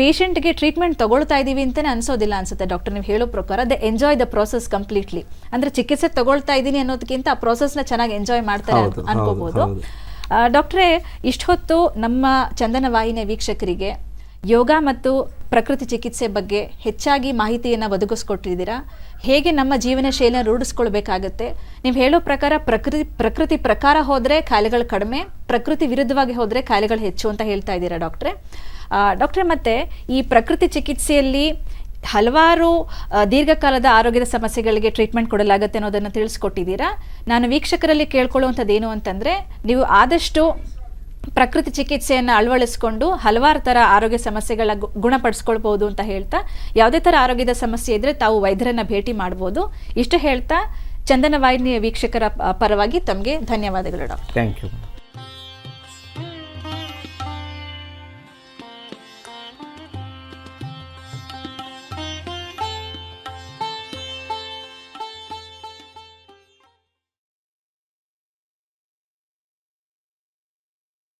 ಪೇಷಂಟ್ಗೆ ಟ್ರೀಟ್ಮೆಂಟ್ ತಗೊಳ್ತಾ ಇದ್ದೀವಿ ಅಂತಲೇ ಅನ್ಸೋದಿಲ್ಲ ಅನ್ಸುತ್ತೆ. ಡಾಕ್ಟರ್ ನೀವು ಹೇಳೋ ಪ್ರಕಾರ the enjoy the process completely ಅಂದರೆ ಚಿಕಿತ್ಸೆ ತಗೊಳ್ತಾ ಇದ್ದೀನಿ ಅನ್ನೋದಕ್ಕಿಂತ ಆ ಪ್ರೊಸೆಸ್ನ ಚೆನ್ನಾಗಿ ಎಂಜಾಯ್ ಮಾಡ್ತಾರೆ ಅನ್ಕೋಬೋದು. ಡಾಕ್ಟ್ರೇ ಅನ್ಕೋಬಹುದು ಹೊತ್ತು ಡಾಕ್ಟ್ರೇ ಇಷ್ಟೊತ್ತು ನಮ್ಮ ಚಂದನ ವಾಹಿನಿಯ ವೀಕ್ಷಕರಿಗೆ ಯೋಗ ಮತ್ತು ಪ್ರಕೃತಿ ಚಿಕಿತ್ಸೆ ಬಗ್ಗೆ ಹೆಚ್ಚಾಗಿ ಮಾಹಿತಿಯನ್ನು ಒದಗಿಸ್ಕೊಟ್ಟಿದ್ದೀರಾ? ಹೇಗೆ ನಮ್ಮ ಜೀವನ ಶೈಲಿನ ರೂಢಿಸ್ಕೊಳ್ಬೇಕಾಗತ್ತೆ? ನೀವು ಹೇಳೋ ಪ್ರಕಾರ ಪ್ರಕೃತಿ ಪ್ರಕೃತಿ ಪ್ರಕಾರ ಹೋದರೆ ಕಾಯಿಲೆಗಳು ಕಡಿಮೆ, ಪ್ರಕೃತಿ ವಿರುದ್ಧವಾಗಿ ಹೋದರೆ ಕಾಯಿಲೆಗಳು ಹೆಚ್ಚು ಅಂತ ಹೇಳ್ತಾ ಇದ್ದೀರಾ ಡಾಕ್ಟ್ರೆ? ಡಾಕ್ಟ್ರೆ, ಮತ್ತೆ ಈ ಪ್ರಕೃತಿ ಚಿಕಿತ್ಸೆಯಲ್ಲಿ ಹಲವಾರು ದೀರ್ಘಕಾಲದ ಆರೋಗ್ಯದ ಸಮಸ್ಯೆಗಳಿಗೆ ಟ್ರೀಟ್ಮೆಂಟ್ ಕೊಡಲಾಗುತ್ತೆ ಅನ್ನೋದನ್ನು ತಿಳಿಸ್ಕೊಟ್ಟಿದ್ದೀರಾ? ನಾನು ವೀಕ್ಷಕರಲ್ಲಿ ಕೇಳ್ಕೊಳ್ಳುವಂಥದ್ದು ಏನು ಅಂತಂದರೆ, ನೀವು ಆದಷ್ಟು ಪ್ರಕೃತಿ ಚಿಕಿತ್ಸೆಯನ್ನು ಅಳವಡಿಸ್ಕೊಂಡು ಹಲವಾರು ಥರ ಆರೋಗ್ಯ ಸಮಸ್ಯೆಗಳ ಗುಣಪಡಿಸ್ಕೊಳ್ಬೋದು ಅಂತ ಹೇಳ್ತಾ, ಯಾವುದೇ ಥರ ಆರೋಗ್ಯದ ಸಮಸ್ಯೆ ಇದ್ದರೆ ತಾವು ವೈದ್ಯರನ್ನ ಭೇಟಿ ಮಾಡ್ಬೋದು. ಇಷ್ಟು ಹೇಳ್ತಾ ಚಂದನ ವಾಹಿನಿಯ ವೀಕ್ಷಕರ ಪರವಾಗಿ ತಮಗೆ ಧನ್ಯವಾದಗಳು ಡಾಕ್ಟರ್. Thank you.